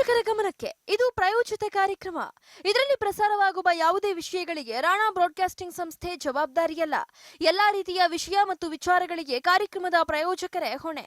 ವೀಕ್ಷಕರ ಗಮನಕ್ಕೆ ಇದು ಪ್ರಾಯೋಜಿತ ಕಾರ್ಯಕ್ರಮ. ಇದರಲ್ಲಿ ಪ್ರಸಾರವಾಗುವ ಯಾವುದೇ ವಿಷಯಗಳಿಗೆ ರಾಣಾ ಬ್ರಾಡ್ಕಾಸ್ಟಿಂಗ್ ಸಂಸ್ಥೆ ಜವಾಬ್ದಾರಿಯಲ್ಲ. ಎಲ್ಲಾ ರೀತಿಯ ವಿಷಯ ಮತ್ತು ವಿಚಾರಗಳಿಗೆ ಕಾರ್ಯಕ್ರಮದ ಪ್ರಾಯೋಜಕರೇ ಹೊಣೆ.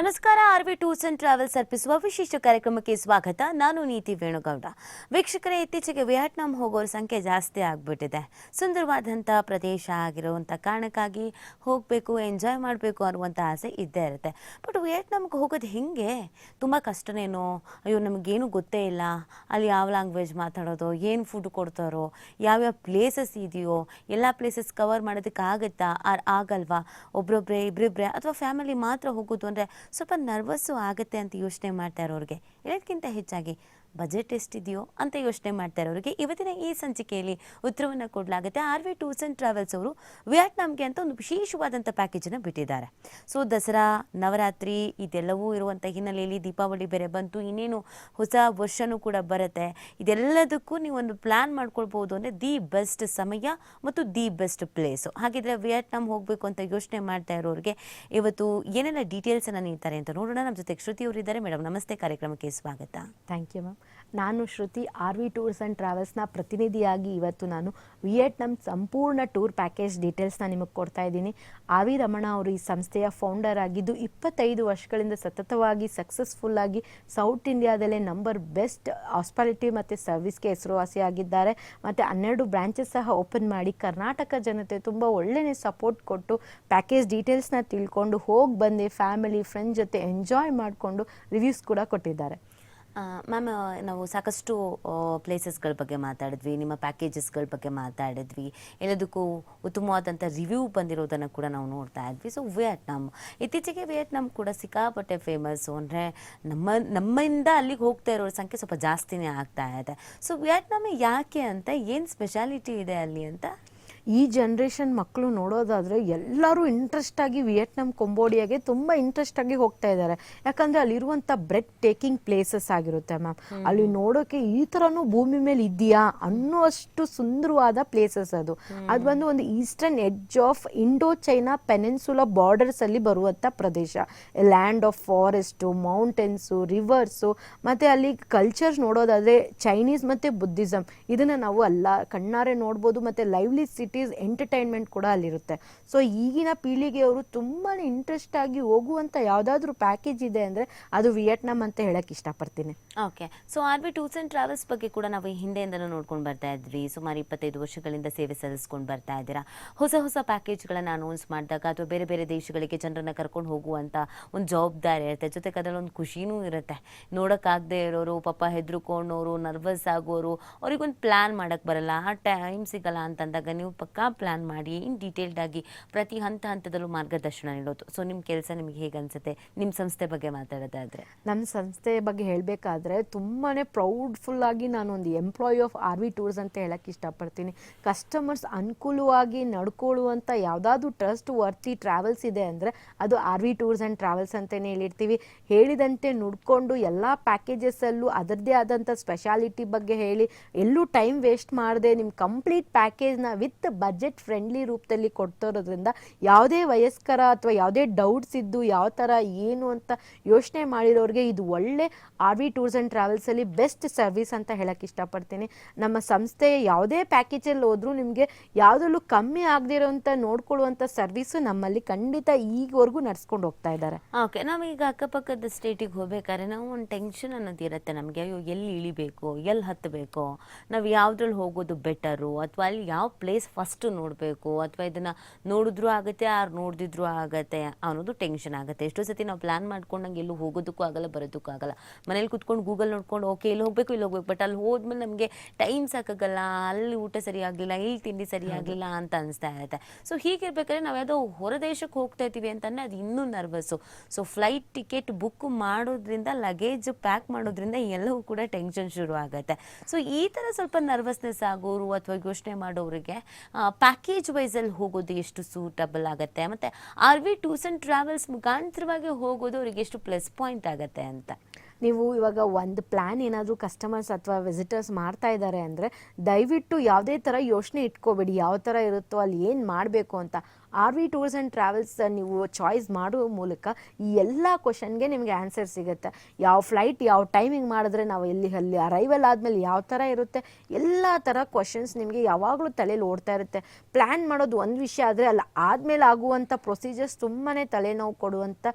ನಮಸ್ಕಾರ, R V tours and travels ಅರ್ಪಿಸುವ ವಿಶೇಷ ಕಾರ್ಯಕ್ರಮಕ್ಕೆ ಸ್ವಾಗತ. ನಾನು ನೀತಿ ವೇಣುಗೌಡ. ವೀಕ್ಷಕರ, ಇತ್ತೀಚೆಗೆ ವಿಯಟ್ನಾಂ ಹೋಗೋರ ಸಂಖ್ಯೆ ಜಾಸ್ತಿ ಆಗಿಬಿಟ್ಟಿದೆ. ಸುಂದರವಾದಂಥ ಪ್ರದೇಶ ಆಗಿರುವಂಥ ಕಾರಣಕ್ಕಾಗಿ ಹೋಗಬೇಕು, ಎಂಜಾಯ್ ಮಾಡಬೇಕು ಅನ್ನುವಂಥ ಆಸೆ ಇದ್ದೇ ಇರುತ್ತೆ. ಬಟ್ ವಿಯಟ್ನಾಮ್ಗೆ ಹೋಗೋದು ಹೇಗೆ? ತುಂಬ ಕಷ್ಟನೇನೋ? ಅಯ್ಯೋ, ನಮಗೇನು ಗೊತ್ತೇ ಇಲ್ಲ. ಅಲ್ಲಿ ಯಾವ ಲ್ಯಾಂಗ್ವೇಜ್ ಮಾತಾಡೋದು, ಏನು ಫುಡ್ ಕೊಡ್ತಾರೋ, ಯಾವ್ಯಾವ ಪ್ಲೇಸಸ್ ಇದೆಯೋ, ಎಲ್ಲ ಪ್ಲೇಸಸ್ ಕವರ್ ಮಾಡೋದಕ್ಕೆ ಆಗುತ್ತಾ ಆರ್ ಆಗಲ್ವಾ? ಒಬ್ರೊಬ್ರೆ ಇಬ್ಬರಿಬ್ರೆ ಅಥವಾ ಫ್ಯಾಮಿಲಿ ಮಾತ್ರ ಹೋಗೋದು ಅಂದರೆ ಸ್ವಲ್ಪ ನರ್ವಸ್ಸು ಆಗುತ್ತೆ ಅಂತ ಯೋಚನೆ ಮಾಡ್ತಾ ಇರೋರಿಗೆ. ಎಲ್ಲದಕ್ಕಿಂತ ಹೆಚ್ಚಾಗಿ ಬಜೆಟ್ ಎಷ್ಟಿದೆಯೋ ಅಂತ ಯೋಚನೆ ಮಾಡ್ತಾ ಇರೋರಿಗೆ ಇವತ್ತಿನ ಈ ಸಂಚಿಕೆಯಲ್ಲಿ ಉತ್ತರವನ್ನು ಕೊಡಲಾಗುತ್ತೆ. R V tours and travels ಅವರು ವಿಯಟ್ನಾಮ್ಗೆ ಅಂತ ಒಂದು ವಿಶೇಷವಾದಂಥ ಪ್ಯಾಕೇಜನ್ನು ಬಿಟ್ಟಿದ್ದಾರೆ. ಸೊ ದಸರಾ, ನವರಾತ್ರಿ ಇದೆಲ್ಲವೂ ಇರುವಂಥ ಹಿನ್ನೆಲೆಯಲ್ಲಿ ದೀಪಾವಳಿ ಬೇರೆ ಬಂತು, ಇನ್ನೇನು ಹೊಸ ವರ್ಷನೂ ಕೂಡ ಬರುತ್ತೆ. ಇದೆಲ್ಲದಕ್ಕೂ ನೀವು ಒಂದು ಪ್ಲ್ಯಾನ್ ಮಾಡ್ಕೊಳ್ಬೋದು ಅಂದರೆ ದಿ ಬೆಸ್ಟ್ ಸಮಯ ಮತ್ತು ದಿ ಬೆಸ್ಟ್ ಪ್ಲೇಸು. ಹಾಗಿದ್ರೆ ವಿಯಟ್ನಾಮ್ ಹೋಗಬೇಕು ಅಂತ ಯೋಚನೆ ಮಾಡ್ತಾ ಇರೋರಿಗೆ ಇವತ್ತು ಏನೆಲ್ಲ ಡೀಟೇಲ್ಸನ್ನು ನೀಡ್ತಾರೆ ಅಂತ ನೋಡೋಣ. ನಮ್ಮ ಜೊತೆ ಶ್ರುತಿ ಅವರಿದ್ದಾರೆ. ಮೇಡಮ್ ನಮಸ್ತೆ. ಕಾರ್ಯಕ್ರಮಕ್ಕೆ ಸ್ವಾಗತ. ಥ್ಯಾಂಕ್ ಯು ಮ್ಯಾಮ್ ನಾನು Shruti, R V tours and ಟ್ರಾವೆಲ್ಸ್ನ ಪ್ರತಿನಿಧಿಯಾಗಿ ಇವತ್ತು ನಾನು ವಿಯೆಟ್ನಾಂ ಸಂಪೂರ್ಣ ಟೂರ್ ಪ್ಯಾಕೇಜ್ ಡೀಟೇಲ್ಸ್ನ ನಿಮಗೆ ಕೊಡ್ತಾ ಇದ್ದೀನಿ. ಆರ್ ವಿ ರಮಣ ಅವರು ಈ ಸಂಸ್ಥೆಯ ಫೌಂಡರ್ ಆಗಿದ್ದು ಇಪ್ಪತ್ತೈದು ವರ್ಷಗಳಿಂದ ಸತತವಾಗಿ ಸಕ್ಸಸ್ಫುಲ್ಲಾಗಿ ಸೌತ್ ಇಂಡಿಯಾದಲ್ಲೇ ನಂಬರ್ ಬೆಸ್ಟ್ ಹಾಸ್ಪಾಲಿಟಿ ಮತ್ತು ಸರ್ವಿಸ್ಗೆ ಹೆಸರುವಾಸಿಯಾಗಿದ್ದಾರೆ ಮತ್ತು ಹನ್ನೆರಡು ಬ್ರಾಂಚಸ್ ಸಹ ಓಪನ್ ಮಾಡಿ ಕರ್ನಾಟಕ ಜನತೆ ತುಂಬ ಒಳ್ಳೆಯ ಸಪೋರ್ಟ್ ಕೊಟ್ಟು ಪ್ಯಾಕೇಜ್ ಡೀಟೇಲ್ಸ್ನ ತಿಳ್ಕೊಂಡು ಹೋಗಿ ಬಂದು ಫ್ಯಾಮಿಲಿ ಫ್ರೆಂಡ್ ಜೊತೆ ಎಂಜಾಯ್ ಮಾಡಿಕೊಂಡು ರಿವ್ಯೂಸ್ ಕೂಡ ಕೊಟ್ಟಿದ್ದಾರೆ. ಮ್ಯಾಮ್ ನಾವು ಸಾಕಷ್ಟು ಪ್ಲೇಸಸ್ಗಳ ಬಗ್ಗೆ ಮಾತಾಡಿದ್ವಿ, ನಿಮ್ಮ ಪ್ಯಾಕೇಜಸ್ಗಳ ಬಗ್ಗೆ ಮಾತಾಡಿದ್ವಿ. ಎಲ್ಲದಕ್ಕೂ ಉತ್ತಮವಾದಂಥ ರಿವ್ಯೂ ಬಂದಿರೋದನ್ನು ಕೂಡ ನಾವು ನೋಡ್ತಾ ಇದ್ವಿ. ಸೊ ವಿಯಟ್ನಾಮ್ ಇತ್ತೀಚೆಗೆ ವಿಯೆಟ್ನಾಮ್ ಕೂಡ ಸಿಕ್ಕಾಪಟ್ಟೆ ಫೇಮಸ್ಸು ಅಂದರೆ ನಮ್ಮ, ನಮ್ಮಿಂದ ಅಲ್ಲಿಗೆ ಹೋಗ್ತಾ ಇರೋರ ಸಂಖ್ಯೆ ಸ್ವಲ್ಪ ಜಾಸ್ತಿನೇ ಆಗ್ತಾ ಇದೆ. ಸೊ ವಿಯಟ್ನಾಮ್ ಯಾಕೆ ಅಂತ, ಏನು ಸ್ಪೆಷಾಲಿಟಿ ಇದೆ ಅಲ್ಲಿ ಅಂತ? ಈ ಜನ್ರೇಷನ್ ಮಕ್ಕಳು ನೋಡೋದಾದ್ರೆ ಎಲ್ಲರೂ ಇಂಟ್ರೆಸ್ಟ್ ಆಗಿ ವಿಯೆಟ್ನಾಂ ಕೊಂಬೋಡಿಯಾಗೆ ತುಂಬ ಇಂಟ್ರೆಸ್ಟ್ ಆಗಿ ಹೋಗ್ತಾ ಇದ್ದಾರೆ. ಯಾಕಂದ್ರೆ ಅಲ್ಲಿರುವಂಥ ಬ್ರೆಡ್ ಟೇಕಿಂಗ್ ಪ್ಲೇಸಸ್ ಆಗಿರುತ್ತೆ ಮ್ಯಾಮ್ ಅಲ್ಲಿ ನೋಡೋಕೆ ಈ ಥರನೂ ಭೂಮಿ ಮೇಲೆ ಇದೆಯಾ ಅನ್ನುವಷ್ಟು ಸುಂದರವಾದ ಪ್ಲೇಸಸ್ ಅದು. ಅದು ಬಂದು ಒಂದು eastern edge of Indochina peninsula borders ಅಲ್ಲಿ ಬರುವಂಥ ಪ್ರದೇಶ. Land of forest mountains rivers ಮತ್ತು ಅಲ್ಲಿ ಕಲ್ಚರ್ಸ್ ನೋಡೋದಾದ್ರೆ ಚೈನೀಸ್ ಮತ್ತು ಬುದ್ಧಿಸಮ್ ಇದನ್ನು ನಾವು ಅಲ್ಲ ಕಣ್ಣಾರೆ ನೋಡ್ಬೋದು ಮತ್ತು ಲೈವ್ಲಿ ಸಿಟೀಸ್ ಎಂಟರ್ಟೈನ್ಮೆಂಟ್ ಕೂಡ ಅಲ್ಲಿರುತ್ತೆ. ಸೊ ಈಗಿನ ಪೀಳಿಗೆಯವರು ತುಂಬಾ ಇಂಟ್ರೆಸ್ಟ್ ಆಗಿ ಹೋಗುವಂಥ ಯಾವುದಾದ್ರೂ ಪ್ಯಾಕೇಜ್ ಇದೆ ಅಂದರೆ ಅದು ವಿಯೆಟ್ನಾಂ ಅಂತ ಹೇಳಕ್ಕೆ ಇಷ್ಟಪಡ್ತೀನಿ. Okay so R B tours and travels ಬಗ್ಗೆ ಕೂಡ ನಾವು ಹಿಂದೆಯಿಂದಲೂ ನೋಡ್ಕೊಂಡು ಬರ್ತಾ ಇದ್ವಿ. ಸುಮಾರು ಇಪ್ಪತ್ತೈದು ವರ್ಷಗಳಿಂದ ಸೇವೆ ಸಲ್ಲಿಸ್ಕೊಂಡು ಬರ್ತಾ ಇದ್ದೀರಾ. ಹೊಸ ಹೊಸ ಪ್ಯಾಕೇಜ್ಗಳನ್ನು ಅನೌನ್ಸ್ ಮಾಡಿದಾಗ ಅಥವಾ ಬೇರೆ ಬೇರೆ ದೇಶಗಳಿಗೆ ಜನರನ್ನ ಕರ್ಕೊಂಡು ಹೋಗುವಂಥ ಒಂದು ಜವಾಬ್ದಾರಿ ಇರುತ್ತೆ. ಜೊತೆಗೆ ಅದರಲ್ಲಿ ಒಂದು ಖುಷಿನೂ ಇರುತ್ತೆ. ನೋಡೋಕ್ಕಾಗದೇ ಇರೋರು, ಪಾಪ ಹೆದರ್ಕೊಂಡೋರು ನರ್ವಸ್ ಆಗೋರು, ಅವ್ರಿಗೊಂದು ಪ್ಲ್ಯಾನ್ ಮಾಡೋಕ್ಕೆ ಬರಲ್ಲ. ಆ ಟೈಮ್ ಸಿಗಲ್ಲ ಅಂತಂದಾಗ ನೀವು ಪಕ್ಕಾ ಪ್ಲ್ಯಾನ್ ಮಾಡಿ ಇನ್ ಡೀಟೇಲ್ಡ್ ಆಗಿ ಪ್ರತಿ ಹಂತ ಹಂತದಲ್ಲೂ ಮಾರ್ಗದರ್ಶನ ನೀಡೋದು. ಸೊ ನಿಮ್ಮ ಕೆಲಸ ನಿಮಗೆ ಹೇಗೆ ಅನ್ಸುತ್ತೆ? ನಿಮ್ಮ ಸಂಸ್ಥೆ ಬಗ್ಗೆ ಮಾತಾಡೋದಾದ್ರೆ. ನನ್ನ ಸಂಸ್ಥೆ ಬಗ್ಗೆ ಹೇಳಬೇಕಾದ್ರೆ ತುಂಬಾ ಪ್ರೌಡ್ಫುಲ್ ಆಗಿ ನಾನು ಒಂದು employee of R V tours ಅಂತ ಹೇಳಕ್ಕೆ ಇಷ್ಟಪಡ್ತೀನಿ. ಕಸ್ಟಮರ್ಸ್ ಅನುಕೂಲವಾಗಿ ನಡ್ಕೊಳ್ಳುವಂಥ ಯಾವುದಾದ್ರೂ ಟ್ರಸ್ಟ್ ವರ್ತಿ ಟ್ರಾವೆಲ್ಸ್ ಇದೆ ಅಂದರೆ ಅದು R V tours and travels ಅಂತಲೇ ಹೇಳಿರ್ತೀವಿ. ಹೇಳಿದಂತೆ ನುಡ್ಕೊಂಡು ಎಲ್ಲ ಪ್ಯಾಕೇಜಸಲ್ಲೂ ಅದರದ್ದೇ ಆದಂಥ ಸ್ಪೆಷಾಲಿಟಿ ಬಗ್ಗೆ ಹೇಳಿ ಎಲ್ಲೂ ಟೈಮ್ ವೇಸ್ಟ್ ಮಾಡದೆ ನಿಮ್ಮ ಕಂಪ್ಲೀಟ್ ಪ್ಯಾಕೇಜ್ನ ವಿತ್ ಬಜೆಟ್ ಫ್ರೆಂಡ್ಲಿ ರೂಪದಲ್ಲಿ ಕೊಡ್ತಿರೋದ್ರಿಂದ ಯಾವುದೇ ವಯಸ್ಕರ ಅಥವಾ ಯಾವುದೇ ಡೌಟ್ಸ್ ಇದ್ದು ಯಾವ ಥರ, ಏನು ಅಂತ ಯೋಚನೆ ಮಾಡಿರೋರಿಗೆ ಇದು ಒಳ್ಳೆ ಆರ್ ವಿ ಟೂರ್ಸ್ ಆ್ಯಂಡ್ ಟ್ರಾವೆಲ್ಸಲ್ಲಿ ಬೆಸ್ಟ್ ಸರ್ವಿಸ್ ಅಂತ ಹೇಳಕ್ಕೆ ಇಷ್ಟಪಡ್ತೀನಿ. ನಮ್ಮ ಸಂಸ್ಥೆಯ ಯಾವುದೇ ಪ್ಯಾಕೇಜಲ್ಲಿ ಹೋದರೂ ನಿಮಗೆ ಯಾವುದರಲ್ಲೂ ಕಮ್ಮಿ ಆಗದಿರೋಂಥ ನೋಡ್ಕೊಳ್ಳುವಂಥ ಸರ್ವಿಸು ನಮ್ಮಲ್ಲಿ ಖಂಡಿತ ಈಗವರೆಗೂ ನಡ್ಸ್ಕೊಂಡು ಹೋಗ್ತಾ ಇದ್ದಾರೆ. ಓಕೆ, ನಾವೀಗ ಅಕ್ಕಪಕ್ಕದ ಸ್ಟೇಟಿಗೆ ಹೋಗ್ಬೇಕಾದ್ರೆ ನಾವು ಒಂದು ಟೆನ್ಷನ್ ಅನ್ನೋದಿರುತ್ತೆ ನಮಗೆ. ಅಯ್ಯೋ, ಎಲ್ಲಿ ಇಳಿಬೇಕು, ಎಲ್ಲಿ ಹತ್ತಬೇಕು? ನಾವು ಯಾವುದ್ರಲ್ಲಿ ಹೋಗೋದು ಬೆಟರು ಅಥವಾ ಅಲ್ಲಿ ಯಾವ ಪ್ಲೇಸ್ ಫಸ್ಟ್ ನೋಡಬೇಕು ಅಥವಾ ಇದನ್ನು ನೋಡಿದ್ರೂ ಆಗುತ್ತೆ ಯಾರು ನೋಡಿದ್ರು ಆಗುತ್ತೆ ಅನ್ನೋದು ಟೆನ್ಷನ್ ಆಗುತ್ತೆ. ಎಷ್ಟೋ ಸತಿ ನಾವು ಪ್ಲ್ಯಾನ್ ಮಾಡ್ಕೊಂಡಂಗೆ ಎಲ್ಲೂ ಹೋಗೋದಕ್ಕೂ ಆಗಲ್ಲ ಬರೋದಕ್ಕೂ ಆಗಲ್ಲ. ಮನೇಲಿ ಕುತ್ಕೊಂಡು ಗೂಗಲ್ ನೋಡ್ಕೊಂಡು ಓಕೆ ಇಲ್ಲಿ ಹೋಗಬೇಕು ಇಲ್ಲಿ ಹೋಗ್ಬೇಕು. ಬಟ್ ಅಲ್ಲಿ ಹೋದ್ಮೇಲೆ ನಮಗೆ ಟೈಮ್ ಸಾಕಾಗಲ್ಲ ಅಲ್ಲಿ ಊಟ ಸರಿ ಆಗಲಿಲ್ಲ ಇಲ್ಲಿ ತಿಂಡಿ ಸರಿ ಆಗಲಿಲ್ಲ ಅಂತ ಅನಿಸ್ತಾ ಇರುತ್ತೆ. ಸೊ ಹೀಗಿರ್ಬೇಕಾದ್ರೆ ನಾವು ಯಾವುದೋ ಹೊರ ದೇಶಕ್ಕೆ ಹೋಗ್ತಾ ಇದ್ದೀವಿ ಅಂತಂದರೆ ಅದು ಇನ್ನೂ nervous so flight ticket book ಮಾಡೋದ್ರಿಂದ ಲಗೇಜ್ ಪ್ಯಾಕ್ ಮಾಡೋದ್ರಿಂದ ಎಲ್ಲವೂ ಕೂಡ ಟೆನ್ಷನ್ ಶುರು ಆಗುತ್ತೆ. ಸೊ ಈ ಥರ ಸ್ವಲ್ಪ ನರ್ವಸ್ನೆಸ್ ಆಗೋರು ಅಥವಾ ಯೋಚನೆ ಮಾಡೋರಿಗೆ ಪ್ಯಾಕೇಜ್ ವೈಸಲ್ಲಿ ಹೋಗೋದು ಎಷ್ಟು ಸೂಟಬಲ್ ಆಗುತ್ತೆ? ಮತ್ತು R V tours and travels ಮುಖಾಂತರವಾಗಿ ಹೋಗೋದು ಅವರಿಗೆ ಎಷ್ಟು ಪ್ಲಸ್ ಪಾಯಿಂಟ್ ಆಗುತ್ತೆ ಅಂತ? ನೀವು ಇವಾಗ ಒಂದು ಪ್ಲ್ಯಾನ್ ಏನಾದರೂ ಕಸ್ಟಮರ್ಸ್ ಅಥವಾ ವಿಸಿಟರ್ಸ್ ಮಾಡ್ತಾ ಇದ್ದಾರೆ ಅಂದರೆ ದಯವಿಟ್ಟು ಯಾವುದೇ ಥರ ಯೋಚನೆ ಇಟ್ಕೋಬೇಡಿ. ಯಾವ ಥರ ಇರುತ್ತೋ ಅಲ್ಲಿ ಏನು ಮಾಡಬೇಕು ಅಂತ. R V tours and travels ನೀವು ಚಾಯ್ಸ್ ಮಾಡೋ ಮೂಲಕ ಈ ಎಲ್ಲ ಕ್ವಶನ್ಗೆ ನಿಮಗೆ ಆನ್ಸರ್ ಸಿಗುತ್ತೆ. ಯಾವ ಫ್ಲೈಟ್ ಯಾವ ಟೈಮಿಂಗ್ ಮಾಡಿದ್ರೆ ನಾವು ಎಲ್ಲಿ ಅಲ್ಲಿ ಅರೈವಲ್ ಆದಮೇಲೆ ಯಾವ ಥರ ಇರುತ್ತೆ, ಎಲ್ಲ ಥರ ಕ್ವಶನ್ಸ್ ನಿಮಗೆ ಯಾವಾಗಲೂ ತಲೆಯಲ್ಲಿ ಓಡ್ತಾ ಇರುತ್ತೆ. ಪ್ಲ್ಯಾನ್ ಮಾಡೋದು ಒಂದು ವಿಷಯ ಆದರೆ ಅಲ್ಲಿ, ಆದಮೇಲೆ ಆಗುವಂಥ ಪ್ರೊಸೀಜರ್ಸ್ ತುಂಬಾ ತಲೆನೋವು ಕೊಡುವಂಥ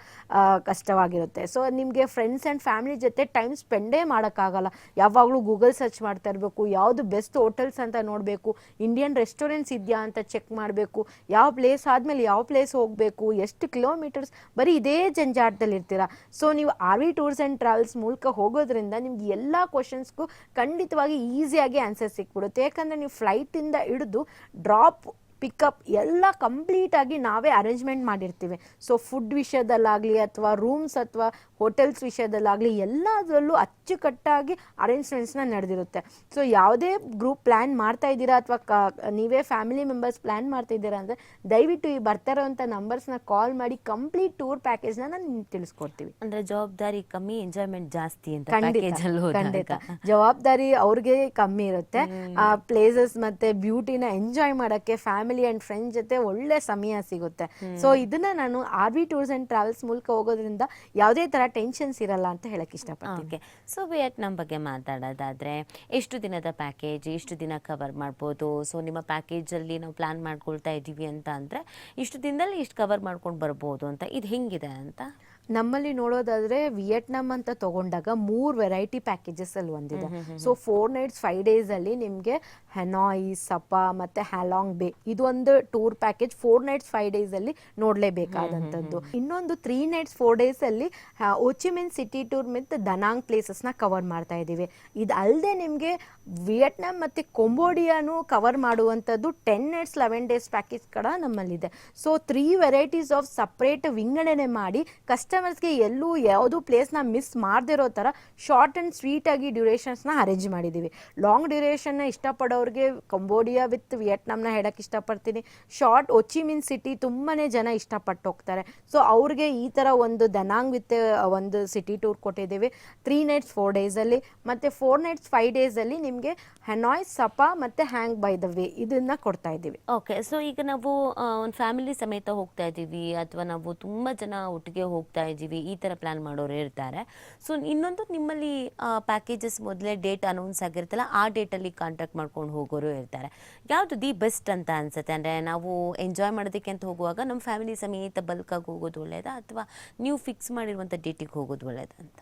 ಕಷ್ಟವಾಗಿರುತ್ತೆ. ಸೊ ನಿಮಗೆ ಫ್ರೆಂಡ್ಸ್ ಆ್ಯಂಡ್ ಫ್ಯಾಮಿಲಿ ಜೊತೆ ಟೈಮ್ ಸ್ಪೆಂಡೇ ಮಾಡೋಕ್ಕಾಗಲ್ಲ. ಯಾವಾಗಲೂ ಗೂಗಲ್ ಸರ್ಚ್ ಮಾಡ್ತಾ ಇರಬೇಕು, ಯಾವುದು ಬೆಸ್ಟ್ ಹೋಟೆಲ್ಸ್ ಅಂತ ನೋಡಬೇಕು ಇಂಡಿಯನ್ ರೆಸ್ಟೋರೆಂಟ್ಸ್ ಇದೆಯಾ ಅಂತ ಚೆಕ್ ಮಾಡಬೇಕು, ಯಾವ ಪ್ಲೇಸ್ ಆದಮೇಲೆ ಯಾವ ಪ್ಲೇಸ್ ಹೋಗಬೇಕು, ಎಷ್ಟು ಕಿಲೋಮೀಟರ್ಸ್ ಬರೀ ಇದೇ ಜಂಜಾಟದಲ್ಲಿ ಇರ್ತೀರ? ಸೊ ನೀವು R V tours and travels ಮೂಲಕ ಹೋಗೋದ್ರಿಂದ ನಿಮ್ಗೆ ಎಲ್ಲ ಕ್ವಶನ್ಸ್ಗೂ ಖಂಡಿತವಾಗಿ ಈಸಿಯಾಗಿ ಆನ್ಸರ್ ಸಿಕ್ಬಿಡುತ್ತೆ. ಯಾಕಂದರೆ ನೀವು ಫ್ಲೈಟಿಂದ ಹಿಡಿದು ಡ್ರಾಪ್ ಪಿಕಪ್ ಎಲ್ಲ ಕಂಪ್ಲೀಟಾಗಿ ನಾವೇ ಅರೇಂಜ್ಮೆಂಟ್ ಮಾಡಿರ್ತೀವಿ. ಸೊ ಫುಡ್ ವಿಷಯದಲ್ಲಾಗಲಿ ಅಥವಾ ರೂಮ್ಸ್ ಅಥವಾ ಹೋಟೆಲ್ಸ್ ವಿಷಯದಲ್ಲಾಗಲಿ ಎಲ್ಲದರಲ್ಲೂ ಅಚ್ಚುಕಟ್ಟಾಗಿ ಅರೇಂಜ್ಮೆಂಟ್ಸ್ನ ನಡೆದಿರುತ್ತೆ. ಸೊ ಯಾವುದೇ ಗ್ರೂಪ್ ಪ್ಲ್ಯಾನ್ ಮಾಡ್ತಾ ಇದ್ದೀರಾ ಅಥವಾ ಕ ನೀವೇ ಫ್ಯಾಮಿಲಿ ಮೆಂಬರ್ಸ್ ಪ್ಲ್ಯಾನ್ ಮಾಡ್ತಾ ಇದ್ದೀರಾ ಅಂದರೆ ದಯವಿಟ್ಟು ಈ ಬರ್ತಾ ಇರೋವಂಥ ನಂಬರ್ಸ್ನ ಕಾಲ್ ಮಾಡಿ ಕಂಪ್ಲೀಟ್ ಟೂರ್ ಪ್ಯಾಕೇಜ್ನ ನಾನು ತಿಳಿಸ್ಕೊಡ್ತೀವಿ. ಅಂದರೆ ಜವಾಬ್ದಾರಿ ಕಮ್ಮಿ ಎಂಜಾಯ್ಮೆಂಟ್ ಜಾಸ್ತಿ ಅಂತ ಖಂಡಿತ ಜವಾಬ್ದಾರಿ ಅವ್ರಿಗೆ ಕಮ್ಮಿ ಇರುತ್ತೆ. ಆ ಪ್ಲೇಸಸ್ ಮತ್ತೆ ಬ್ಯೂಟಿನ ಎಂಜಾಯ್ ಮಾಡೋಕ್ಕೆ ಫ್ಯಾಮಿಲಿ ಅಂಡ್ ಫ್ರೆಂಡ್ಸ್ ಜೊತೆ ಒಳ್ಳೆ ಸಮಯ ಸಿಗುತ್ತೆ. ಸೊ ಇದನ್ನು ನಾನು R V tours and travels ಮೂಲಕ ಹೋಗೋದ್ರಿಂದ ಯಾವುದೇ ತರ ಟೆನ್ಷನ್ಸ್ ಇರಲ್ಲ ಅಂತ ಹೇಳಕ್ ಇಷ್ಟಪಡ್ತೀನಿ ಸೊ ವಿಯಟ್ನಾಂ ಬಗ್ಗೆ ಮಾತಾಡೋದಾದ್ರೆ, ಎಷ್ಟು ದಿನದ ಪ್ಯಾಕೇಜ್ ಎಷ್ಟು ದಿನ ಕವರ್ ಮಾಡ್ಬೋದು? ಸೊ ನಿಮ್ಮ ಪ್ಯಾಕೇಜಲ್ಲಿ ನಾವು ಪ್ಲಾನ್ ಮಾಡ್ಕೊಳ್ತಾ ಇದ್ದೀವಿ ಅಂತ ಅಂದರೆ, ಇಷ್ಟು ದಿನದಲ್ಲಿ ಇಷ್ಟು ಕವರ್ ಮಾಡ್ಕೊಂಡು ಬರ್ಬೋದು ಅಂತ, ಇದು ಹೆಂಗಿದೆ ಅಂತ? ನಮ್ಮಲ್ಲಿ ನೋಡೋದಾದ್ರೆ ವಿಯೆಟ್ನಾಂ ಅಂತ ತಗೊಂಡಾಗ ಮೂರ್ ವೆರೈಟಿ ಪ್ಯಾಕೇಜಸ್ ಅಲ್ಲಿ ಒಂದಿದೆ. So four nights five days ಅಲ್ಲಿ ನಿಮ್ಗೆ ಹೆನಾಯ್ ಸಪಾ ಮತ್ತೆ ಹ್ಯಾಲಾಂಗ್ ಬೇ ಇದೊಂದು tour package four nights five days ಅಲ್ಲಿ ನೋಡ್ಲೇಬೇಕಾದಂತದ್ದು ಇನ್ನೊಂದು ತ್ರೀ ನೈಟ್ಸ್ ಫೋರ್ ಡೇಸ್ ಅಲ್ಲಿ Ho Chi Minh city tour ಮಿತ್ ದನಾಂಗ್ ಪ್ಲೇಸಸ್ನ ಕವರ್ ಮಾಡ್ತಾ ಇದೀವಿ. ಇದು ಅಲ್ಲದೆ ನಿಮ್ಗೆ ವಿಯೆಟ್ನಾಂ ಮತ್ತು ಕೊಂಬೋಡಿಯಾನು ಕವರ್ ಮಾಡುವಂಥದ್ದು ten nights eleven days package ಕೂಡ ನಮ್ಮಲ್ಲಿದೆ. So three varieties of separate ವಿಂಗಡಣೆ ಮಾಡಿ ಕಸ್ಟಮರ್ಸ್ಗೆ ಎಲ್ಲೂ ಯಾವುದೂ ಪ್ಲೇಸ್ನ ಮಿಸ್ ಮಾಡದಿರೋ ಥರ ಶಾರ್ಟ್ ಆ್ಯಂಡ್ ಸ್ವೀಟಾಗಿ ಡ್ಯೂರೇಷನ್ಸ್ನ ಅರೇಂಜ್ ಮಾಡಿದ್ದೀವಿ ಲಾಂಗ್ ಡ್ಯೂರೇಷನ್ನ ಇಷ್ಟಪಡೋರಿಗೆ ಕಂಬೋಡಿಯಾ ವಿತ್ ವಿಯೆಟ್ನಾಂನ ಹೇಳಕ್ಕೆ ಇಷ್ಟಪಡ್ತೀನಿ. ಶಾರ್ಟ್ ಒಚಿಮಿನ್ ಸಿಟಿ ತುಂಬಾ ಜನ ಇಷ್ಟಪಟ್ಟು ಹೋಗ್ತಾರೆ. ಸೊ ಅವ್ರಿಗೆ ಈ ಥರ ಒಂದು ದನಾಂಗ್ ವಿತ್ ಒಂದು ಸಿಟಿ ಟೂರ್ ಕೊಟ್ಟಿದ್ದೀವಿ. ತ್ರೀ ನೈಟ್ಸ್ ಫೋರ್ ಡೇಸಲ್ಲಿ ಮತ್ತು ಫೋರ್ ನೈಟ್ಸ್ ಫೈವ್ ಡೇಸಲ್ಲಿ ನಿಮಗೆ ಹೆನಾಯ್ ಸಪಾ ಮತ್ತು ಹ್ಯಾಂಗ್ ಬೈ ದ ವೇ ಇದನ್ನು ಕೊಡ್ತಾ ಇದ್ದೀವಿ. ಓಕೆ ಸೊ ಈಗ ನಾವು ಒಂದು ಫ್ಯಾಮಿಲಿ ಸಮೇತ ಹೋಗ್ತಾ ಇದ್ದೀವಿ, ಅಥವಾ ನಾವು ತುಂಬ ಜನ ಒಟ್ಟಿಗೆ ಹೋಗ್ತಾ ಇದ್ದೀವಿ, ಈ ಥರ ಪ್ಲ್ಯಾನ್ ಮಾಡೋರು ಇರ್ತಾರೆ. ಸೊ ಇನ್ನೊಂದು ನಿಮ್ಮಲ್ಲಿ ಪ್ಯಾಕೇಜಸ್ ಮೊದಲೇ ಡೇಟ್ ಅನೌನ್ಸ್ ಆಗಿರುತ್ತಲ್ಲ, ಆ ಡೇಟಲ್ಲಿ ಕಾಂಟ್ಯಾಕ್ಟ್ ಮಾಡ್ಕೊಂಡು ಹೋಗೋರು ಇರ್ತಾರೆ. ಯಾವುದು ದಿ ಬೆಸ್ಟ್ ಅಂತ ಅನ್ಸುತ್ತೆ? ಅಂದರೆ ನಾವು ಎಂಜಾಯ್ ಮಾಡೋದಕ್ಕೆ ಅಂತ ಹೋಗುವಾಗ ನಮ್ಮ ಫ್ಯಾಮಿಲಿ ಸಮೇತ ಬಲ್ಕಾಗಿ ಹೋಗೋದು ಒಳ್ಳೆಯದಾ ಅಥವಾ ನೀವು ಫಿಕ್ಸ್ ಮಾಡಿರುವಂಥ ಡೇಟಿಗೆ ಹೋಗೋದು ಒಳ್ಳೆಯದಾ ಅಂತ?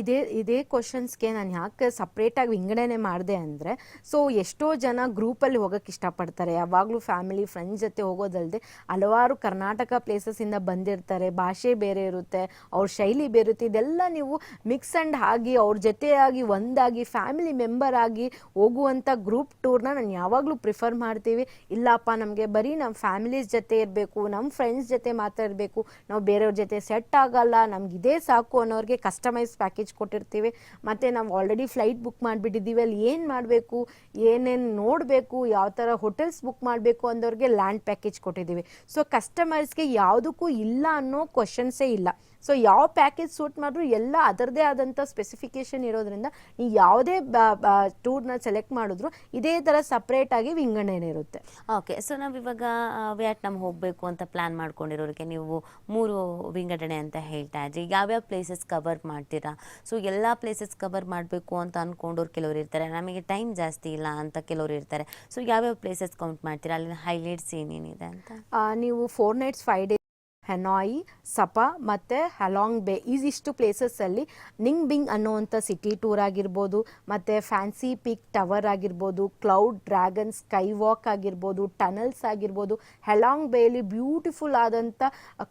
ಇದೇ ಇದೇ ಕ್ವಶನ್ಸ್ಗೆ ನಾನು ಯಾಕೆ ಸಪ್ರೇಟಾಗಿ ವಿಂಗಡಣೆ ಮಾಡಿದೆ ಅಂದರೆ ಸೊ ಎಷ್ಟೋ ಜನ ಗ್ರೂಪಲ್ಲಿ ಹೋಗೋಕ್ಕೆ ಇಷ್ಟಪಡ್ತಾರೆ. ಯಾವಾಗಲೂ ಫ್ಯಾಮಿಲಿ ಫ್ರೆಂಡ್ಸ್ ಜೊತೆ ಹೋಗೋದಲ್ಲದೆ ಹಲವಾರು ಕರ್ನಾಟಕ ಪ್ಲೇಸಸ್ಸಿಂದ ಬಂದಿರ್ತಾರೆ. ಭಾಷೆ ಬೇರೆ ಇರುತ್ತೆ, ಅವ್ರ ಶೈಲಿ ಬೇರೆ ಇರುತ್ತೆ. ಇದೆಲ್ಲ ನೀವು ಮಿಕ್ಸ್ ಆ್ಯಂಡ್ ಆಗಿ, ಅವ್ರ ಜೊತೆಯಾಗಿ ಒಂದಾಗಿ ಫ್ಯಾಮಿಲಿ ಮೆಂಬರ್ ಆಗಿ ಹೋಗುವಂಥ ಗ್ರೂಪ್ ಟೂರ್ನ ನಾನು ಯಾವಾಗಲೂ ಪ್ರಿಫರ್ ಮಾಡ್ತೀವಿ. ಇಲ್ಲಪ್ಪ, ನಮಗೆ ಬರೀ ನಮ್ಮ ಫ್ಯಾಮಿಲೀಸ್ ಜೊತೆ ಇರಬೇಕು ನಮ್ಮ ಫ್ರೆಂಡ್ಸ್ ಜೊತೆ ಮಾತಾಡಬೇಕು ನಾವು ಬೇರೆಯವ್ರ ಜೊತೆ ಸೆಟ್ ಆಗಲ್ಲ, ನಮ್ಗೆ ಇದೇ ಸಾಕು ಅನ್ನೋರಿಗೆ ಕಸ್ಟಮೈಸ್ ಪ್ಯಾಕೇಜ್ ಕೊಟ್ಟಿರ್ತೀವಿ. ಮತ್ತು ನಾವು ಆಲ್ರೆಡಿ ಫ್ಲೈಟ್ ಬುಕ್ ಮಾಡಿಬಿಟ್ಟಿದ್ದೀವಿ. ಅಲ್ಲಿ ಏನು ಮಾಡಬೇಕು, ಏನೇನು ನೋಡಬೇಕು, ಯಾವ ಥರ ಹೋಟೆಲ್ಸ್ ಬುಕ್ ಮಾಡಬೇಕು ಅಂದವ್ರಿಗೆ ಲ್ಯಾಂಡ್ ಪ್ಯಾಕೇಜ್ ಕೊಟ್ಟಿದ್ದೀವಿ. ಸೊ ಕಸ್ಟಮರ್ಸ್ಗೆ ಯಾವುದಕ್ಕೂ ಇಲ್ಲ ಅನ್ನೋ ಕ್ವಶನ್ಸೇ ಇಲ್ಲ. ಸೊ ಯಾವ ಪ್ಯಾಕೇಜ್ ಸೂಟ್ ಮಾಡಿದ್ರು ಎಲ್ಲ ಅದರದೇ ಆದಂಥ ಸ್ಪೆಸಿಫಿಕೇಶನ್ ಇರೋದ್ರಿಂದ ನೀವು ಯಾವುದೇ ಟೂರ್ನ ಸೆಲೆಕ್ಟ್ ಮಾಡಿದ್ರು ಇದೇ ಥರ ಸಪ್ರೇಟಾಗಿ ವಿಂಗಡಣೆ ಇರುತ್ತೆ. ಓಕೆ ಸೊ ನಾವು ಇವಾಗ ವಿಯಟ್ನಾಮ್ ಹೋಗಬೇಕು ಅಂತ ಪ್ಲ್ಯಾನ್ ಮಾಡ್ಕೊಂಡಿರೋರಿಗೆ ನೀವು ಮೂರು ವಿಂಗಡಣೆ ಅಂತ ಹೇಳ್ತಾ ಇದ್ರಿ. ಯಾವ್ಯಾವ ಪ್ಲೇಸಸ್ ಕವರ್ ಮಾಡ್ತೀರಾ? ಸೊ ಎಲ್ಲ ಪ್ಲೇಸಸ್ ಕವರ್ ಮಾಡಬೇಕು ಅಂತ ಅಂದ್ಕೊಂಡವ್ರು ಕೆಲವರು ಇರ್ತಾರೆ. ನಮಗೆ ಟೈಮ್ ಜಾಸ್ತಿ ಇಲ್ಲ ಅಂತ ಕೆಲವರು ಇರ್ತಾರೆ. ಸೊ ಯಾವ್ಯಾವ ಪ್ಲೇಸಸ್ ಕೌಂಟ್ ಮಾಡ್ತೀರಾ? ಅಲ್ಲಿನ ಹೈಲೈಟ್ಸ್ ಏನೇನಿದೆ ಅಂತ? ನೀವು four nights five days Hanoi Sapa ಮತ್ತು ಹಲಾಂಗ್ ಬೇ ಇದಿಷ್ಟು ಪ್ಲೇಸಸ್ಸಲ್ಲಿ ನಿಂಗ್ ಬಿಂಗ್ ಅನ್ನೋವಂಥ ಸಿಟಿ ಟೂರ್ ಆಗಿರ್ಬೋದು, ಮತ್ತು ಫ್ಯಾನ್ಸಿ ಪೀಕ್ ಟವರ್ ಆಗಿರ್ಬೋದು ಕ್ಲೌಡ್ ಡ್ರ್ಯಾಗನ್ ಸ್ಕೈ ವಾಕ್ ಆಗಿರ್ಬೋದು ಟನಲ್ಸ್ ಆಗಿರ್ಬೋದು ಹೆಲಾಂಗ್ ಬೇಲಿ ಬ್ಯೂಟಿಫುಲ್ ಆದಂಥ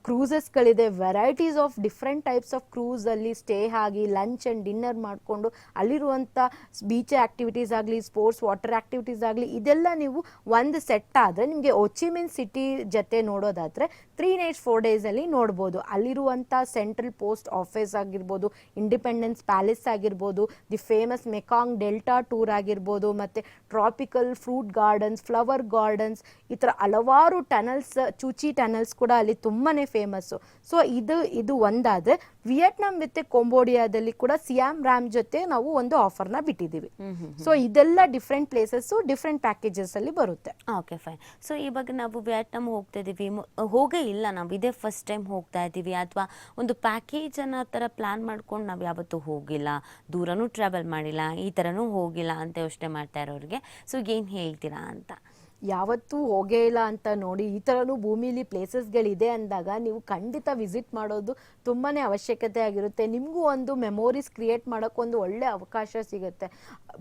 ಕ್ರೂಸಸ್ಗಳಿದೆ varieties of different types of ಕ್ರೂಸಲ್ಲಿ stay ಆಗಿ ಲಂಚ್ ಆ್ಯಂಡ್ ಡಿನ್ನರ್ ಮಾಡಿಕೊಂಡು ಅಲ್ಲಿರುವಂಥ ಬೀಚ್ ಆ್ಯಕ್ಟಿವಿಟೀಸ್ ಆಗಲಿ ಸ್ಪೋರ್ಟ್ಸ್ ವಾಟರ್ ಆ್ಯಕ್ಟಿವಿಟೀಸ್ ಆಗಲಿ, ಇದೆಲ್ಲ ನೀವು ಒಂದು ಸೆಟ್ ಆದರೆ ನಿಮಗೆ ಒಚಿಮಿನ್ ಸಿಟಿ ಜೊತೆ ನೋಡೋದಾದರೆ ತ್ರೀ ನೈಟ್ಸ್ ಫೋರ್ ಡೇಸಲ್ಲಿ ನೋಡ್ಬೋದು. ಅಲ್ಲಿರುವಂಥ ಸೆಂಟ್ರಲ್ ಪೋಸ್ಟ್ ಆಫೀಸ್ ಆಗಿರ್ಬೋದು ಇಂಡಿಪೆಂಡೆನ್ಸ್ ಪ್ಯಾಲೇಸ್ ಆಗಿರ್ಬೋದು the famous Mekong delta tour ಆಗಿರ್ಬೋದು ಮತ್ತು tropical fruit gardens flower gardens ಈ ಥರ ಹಲವಾರು ಟನಲ್ಸ್ ಚೂಚಿ ಟನಲ್ಸ್ ಕೂಡ ಅಲ್ಲಿ ತುಂಬಾ ಫೇಮಸ್ಸು ಸೊ ಇದು ಇದು ಒಂದಾದರೆ ವಿಯೆಟ್ನಾಂ ಮತ್ತು ಕೊಂಬೋಡಿಯಾದಲ್ಲಿ ಕೂಡ ಸಿಯಾಮ್ ರಾಮ್ ಜೊತೆ ನಾವು ಒಂದು ಆಫರ್ನ ಬಿಟ್ಟಿದ್ದೀವಿ. ಸೊ ಇದೆಲ್ಲ ಡಿಫ್ರೆಂಟ್ ಪ್ಲೇಸಸ್ಸು ಡಿಫ್ರೆಂಟ್ ಪ್ಯಾಕೇಜಸ್ ಅಲ್ಲಿ ಬರುತ್ತೆ. ಓಕೆ ಫೈನ್ ಸೊ ಇವಾಗ ನಾವು ವಿಯೆಟ್ನಾಂ ಹೋಗ್ತಾ ಇದ್ದೀವಿ. ಹೋಗೇ ಇಲ್ಲ ನಾವು. ಇದೇ ಫಸ್ಟ್ ಟೈಮ್ ಹೋಗ್ತಾ ಇದ್ದೀವಿ ಅಥವಾ ಒಂದು ಪ್ಯಾಕೇಜ್ ಅನ್ನೋ ಥರ ಪ್ಲ್ಯಾನ್ ಮಾಡ್ಕೊಂಡು ನಾವು ಯಾವತ್ತೂ ಹೋಗಿಲ್ಲ. ದೂರನೂ ಟ್ರಾವೆಲ್ ಮಾಡಿಲ್ಲ, ಈ ಥರನೂ ಹೋಗಿಲ್ಲ ಅಂತ ಯೋಚನೆ ಮಾಡ್ತಾ ಇರೋರಿಗೆ. ಸೊ ಏನು ಹೇಳ್ತೀರಾ ಅಂತ? ಯಾವತ್ತೂ ಹೋಗೇ ಇಲ್ಲ ಅಂತ ನೋಡಿ ಈ ಥರನೂ ಭೂಮಿಲಿ ಪ್ಲೇಸಸ್ಗಳಿದೆ ಅಂದಾಗ ನೀವು ಖಂಡಿತ ವಿಸಿಟ್ ಮಾಡೋದು ತುಂಬಾ ಅವಶ್ಯಕತೆ ಆಗಿರುತ್ತೆ. ನಿಮಗೂ ಒಂದು ಮೆಮೊರೀಸ್ ಕ್ರಿಯೇಟ್ ಮಾಡೋಕ್ಕೊಂದು ಒಳ್ಳೆ ಅವಕಾಶ ಸಿಗುತ್ತೆ.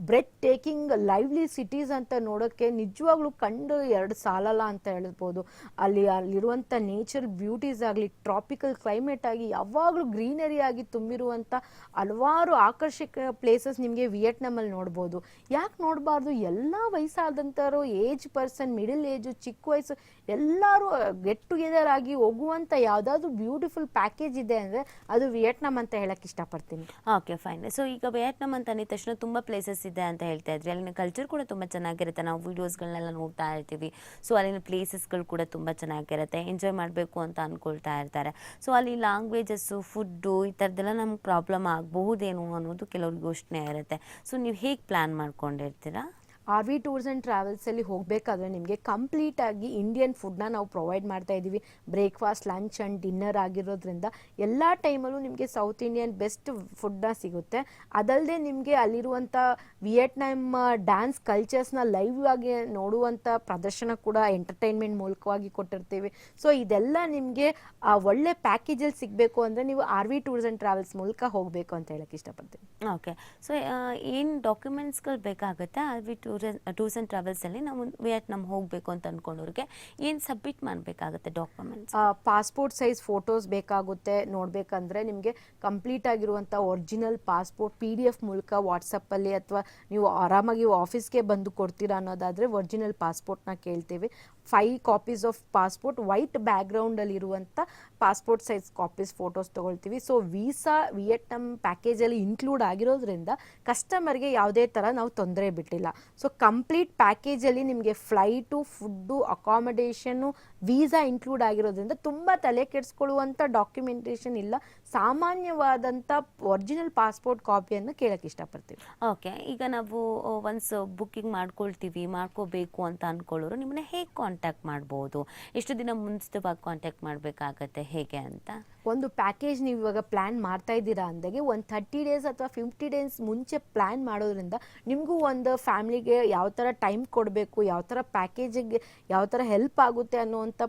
ಬ್ರೆಡ್ ಟೇಕಿಂಗ್ ಲೈವ್ಲಿ ಸಿಟೀಸ್ ಅಂತ ನೋಡೋಕ್ಕೆ ನಿಜವಾಗ್ಲೂ ಕಂಡು ಎರಡು ಸಾಲಲ್ಲ ಅಂತ ಹೇಳ್ಬೋದು. ಅಲ್ಲಿ ಅಲ್ಲಿರುವಂಥ ನೇಚರ್ ಬ್ಯೂಟೀಸ್ ಆಗಲಿ, ಟ್ರಾಪಿಕಲ್ ಕ್ಲೈಮೇಟ್ ಆಗಿ ಯಾವಾಗಲೂ ಗ್ರೀನರಿ ಆಗಿ ತುಂಬಿರುವಂಥ ಹಲವಾರು ಆಕರ್ಷಕ ಪ್ಲೇಸಸ್ ನಿಮಗೆ ವಿಯೆಟ್ನಾಮಲ್ಲಿ ನೋಡ್ಬೋದು. ಯಾಕೆ ನೋಡಬಾರ್ದು? ಎಲ್ಲ ವಯಸ್ಸಾದಂಥವ್ರು, ಏಜ್ ಪರ್ಸನ್ ಮಿಡಲ್ ಏಜು ಚಿಕ್ಕ ವಯಸ್ಸು, ಎಲ್ಲರೂ ಗೆಟ್ ಟುಗೆದರ್ ಆಗಿ ಹೋಗುವಂಥ ಯಾವುದಾದ್ರೂ ಬ್ಯೂಟಿಫುಲ್ ಪ್ಯಾಕೇಜ್ ಇದೆ ಅಂದರೆ ಅದು ವಿಯೆಟ್ನಾಮ್ ಅಂತ ಹೇಳಕ್ಕೆ ಇಷ್ಟಪಡ್ತೀನಿ. ಓಕೆ ಫೈನ್ ಸೊ ಈಗ ವಿಯೆಟ್ನಾಮ್ ಅಂತ ಅಂದಿದ ತಕ್ಷಣ ತುಂಬ ಪ್ಲೇಸಸ್ ಇದೆ ಅಂತ ಹೇಳ್ತಾ ಇದ್ರಿ. ಅಲ್ಲಿನ ಕಲ್ಚರ್ ಕೂಡ ತುಂಬ ಚೆನ್ನಾಗಿರುತ್ತೆ. ನಾವು ವೀಡಿಯೋಸ್ಗಳನ್ನೆಲ್ಲ ನೋಡ್ತಾ ಇರ್ತೀವಿ. ಸೊ ಅಲ್ಲಿನ ಪ್ಲೇಸಸ್ಗಳು ಕೂಡ ತುಂಬ ಚೆನ್ನಾಗಿರುತ್ತೆ. ಎಂಜಾಯ್ ಮಾಡಬೇಕು ಅಂತ ಅಂದ್ಕೊಳ್ತಾ ಇರ್ತಾರೆ. ಸೊ ಅಲ್ಲಿ ಲ್ಯಾಂಗ್ವೇಜಸ್ಸು ಫುಡ್ಡು ಈ ಥರದ್ದೆಲ್ಲ ನಮ್ಗೆ ಪ್ರಾಬ್ಲಮ್ ಆಗಬಹುದೇನೋ ಅನ್ನೋದು ಕೆಲವ್ರಿಗೆ ಯೋಚನೆ ಇರುತ್ತೆ. ಸೊ ನೀವು ಹೇಗೆ ಪ್ಲ್ಯಾನ್ ಮಾಡ್ಕೊಂಡಿರ್ತೀರಾ? ಆರ್ ವಿ ಟೂರ್ಸ್ ಆ್ಯಂಡ್ ಟ್ರಾವೆಲ್ಸಲ್ಲಿ ಹೋಗಬೇಕಾದ್ರೆ ನಿಮಗೆ ಕಂಪ್ಲೀಟಾಗಿ ಇಂಡಿಯನ್ ಫುಡ್ನ ನಾವು ಪ್ರೊವೈಡ್ ಮಾಡ್ತಾ ಇದ್ದೀವಿ. ಬ್ರೇಕ್ಫಾಸ್ಟ್ ಲಂಚ್ ಆ್ಯಂಡ್ ಡಿನ್ನರ್ ಆಗಿರೋದ್ರಿಂದ ಎಲ್ಲ ಟೈಮಲ್ಲೂ ನಿಮಗೆ ಸೌತ್ ಇಂಡಿಯನ್ ಬೆಸ್ಟ್ ಫುಡ್ನ ಸಿಗುತ್ತೆ. ಅದಲ್ಲದೆ ನಿಮಗೆ ಅಲ್ಲಿರುವಂಥ ವಿಯೆಟ್ನಾಮ್ ಡ್ಯಾನ್ಸ್ ಕಲ್ಚರ್ಸ್ನ ಲೈವ್ ಆಗಿ ನೋಡುವಂಥ ಪ್ರದರ್ಶನ ಕೂಡ ಎಂಟರ್ಟೈನ್ಮೆಂಟ್ ಮೂಲಕವಾಗಿ ಕೊಟ್ಟಿರ್ತೀವಿ. ಸೊ ಇದೆಲ್ಲ ನಿಮಗೆ ಒಳ್ಳೆ ಪ್ಯಾಕೇಜಲ್ಲಿ ಸಿಗಬೇಕು ಅಂದರೆ ನೀವು R V tours and travels ಮೂಲಕ ಹೋಗಬೇಕು ಅಂತ ಹೇಳಕ್ಕೆ ಇಷ್ಟಪಡ್ತೀನಿ. ಓಕೆ ಸೊ ಏನು ಡಾಕ್ಯುಮೆಂಟ್ಸ್ಗಳು ಬೇಕಾಗುತ್ತೆ? ಅಲ್ಲಿ ಟೂರ್ ಟೂರ್ಸ್ ಆ್ಯಂಡ್ ಟ್ರಾವೆಲ್ಸಲ್ಲಿ ನಾವು ವಿಯಟ್ನಾಮ್ ಹೋಗಬೇಕು ಅಂತ ಅಂದ್ಕೊಂಡವ್ರಿಗೆ ಏನು ಸಬ್ಮಿಟ್ ಮಾಡಬೇಕಾಗುತ್ತೆ ಡಾಕ್ಯುಮೆಂಟ್ಸ್? ಪಾಸ್ಪೋರ್ಟ್ ಸೈಜ್ ಫೋಟೋಸ್ ಬೇಕಾಗುತ್ತೆ. ನೋಡಬೇಕಂದ್ರೆ ನಿಮಗೆ ಕಂಪ್ಲೀಟ್ ಆಗಿರುವಂಥ original passport, P D F ಮೂಲಕ ವಾಟ್ಸಪ್ಪಲ್ಲಿ ಅಥವಾ ನೀವು ಆರಾಮಾಗಿ ಆಫೀಸ್ಗೆ ಬಂದು ಕೊಡ್ತೀರಾ ಅನ್ನೋದಾದರೆ ಒರಿಜಿನಲ್ ಪಾಸ್ಪೋರ್ಟ್ನ ಕೇಳ್ತೀವಿ. Five copies of passport, white ಬ್ಯಾಕ್ಗ್ರೌಂಡಲ್ಲಿ ಇರುವಂಥ ಪಾಸ್ಪೋರ್ಟ್ ಸೈಜ್ ಕಾಪೀಸ್ ಫೋಟೋಸ್ ತೊಗೊಳ್ತೀವಿ. ಸೊ ವೀಸಾ ವಿಯೆಟ್ನಾಮ್ ಪ್ಯಾಕೇಜಲ್ಲಿ ಇನ್ಕ್ಲೂಡ್ ಆಗಿರೋದ್ರಿಂದ ಕಸ್ಟಮರ್ಗೆ ಯಾವುದೇ ಥರ ನಾವು ತೊಂದರೆ ಬಿಟ್ಟಿಲ್ಲ. ಸೊ ಕಂಪ್ಲೀಟ್ ಪ್ಯಾಕೇಜಲ್ಲಿ ನಿಮಗೆ flight food accommodation visa include ಆಗಿರೋದ್ರಿಂದ ತುಂಬ ತಲೆ ಕೆಡಿಸ್ಕೊಳ್ಳುವಂಥ ಡಾಕ್ಯುಮೆಂಟೇಷನ್ ಇಲ್ಲ. ಸಾಮಾನ್ಯವಾದಂಥ ಒರಿಜಿನಲ್ ಪಾಸ್ಪೋರ್ಟ್ ಕಾಪಿಯನ್ನು ಕೇಳಕ್ಕೆ ಇಷ್ಟಪಡ್ತೀವಿ. ಓಕೆ ಈಗ ನಾವು ಒನ್ಸ್ ಬುಕ್ಕಿಂಗ್ ಮಾಡ್ಕೊಳ್ತೀವಿ ಮಾಡ್ಕೋಬೇಕು ಅಂತ ಅಂದ್ಕೊಳ್ಳೋರು ನಿಮ್ಮನ್ನ ಹೇಗೆ ಕಾಂಟ್ಯಾಕ್ಟ್ ಮಾಡ್ಬೋದು? ಎಷ್ಟು ದಿನ ಮುಂಚಿತವಾಗಿ ಕಾಂಟ್ಯಾಕ್ಟ್ ಮಾಡಬೇಕಾಗತ್ತೆ ಹೇಗೆ ಅಂತ? ಒಂದು ಪ್ಯಾಕೇಜ್ ನೀವು ಇವಾಗ ಪ್ಲ್ಯಾನ್ ಮಾಡ್ತಾ ಇದ್ದೀರಾ ಅಂದಾಗೆ ಒಂದು ಥರ್ಟಿ ಡೇಸ್ ಅಥವಾ ಫಿಫ್ಟಿ ಡೇಸ್ ಮುಂಚೆ ಪ್ಲ್ಯಾನ್ ಮಾಡೋದ್ರಿಂದ ನಿಮಗೂ ಒಂದು ಫ್ಯಾಮಿಲಿಗೆ ಯಾವ ಥರ ಟೈಮ್ ಕೊಡಬೇಕು ಯಾವ ಥರ ಪ್ಯಾಕೇಜಿಗೆ ಯಾವ ಥರ ಹೆಲ್ಪ್ ಆಗುತ್ತೆ ಅನ್ನುವಂಥ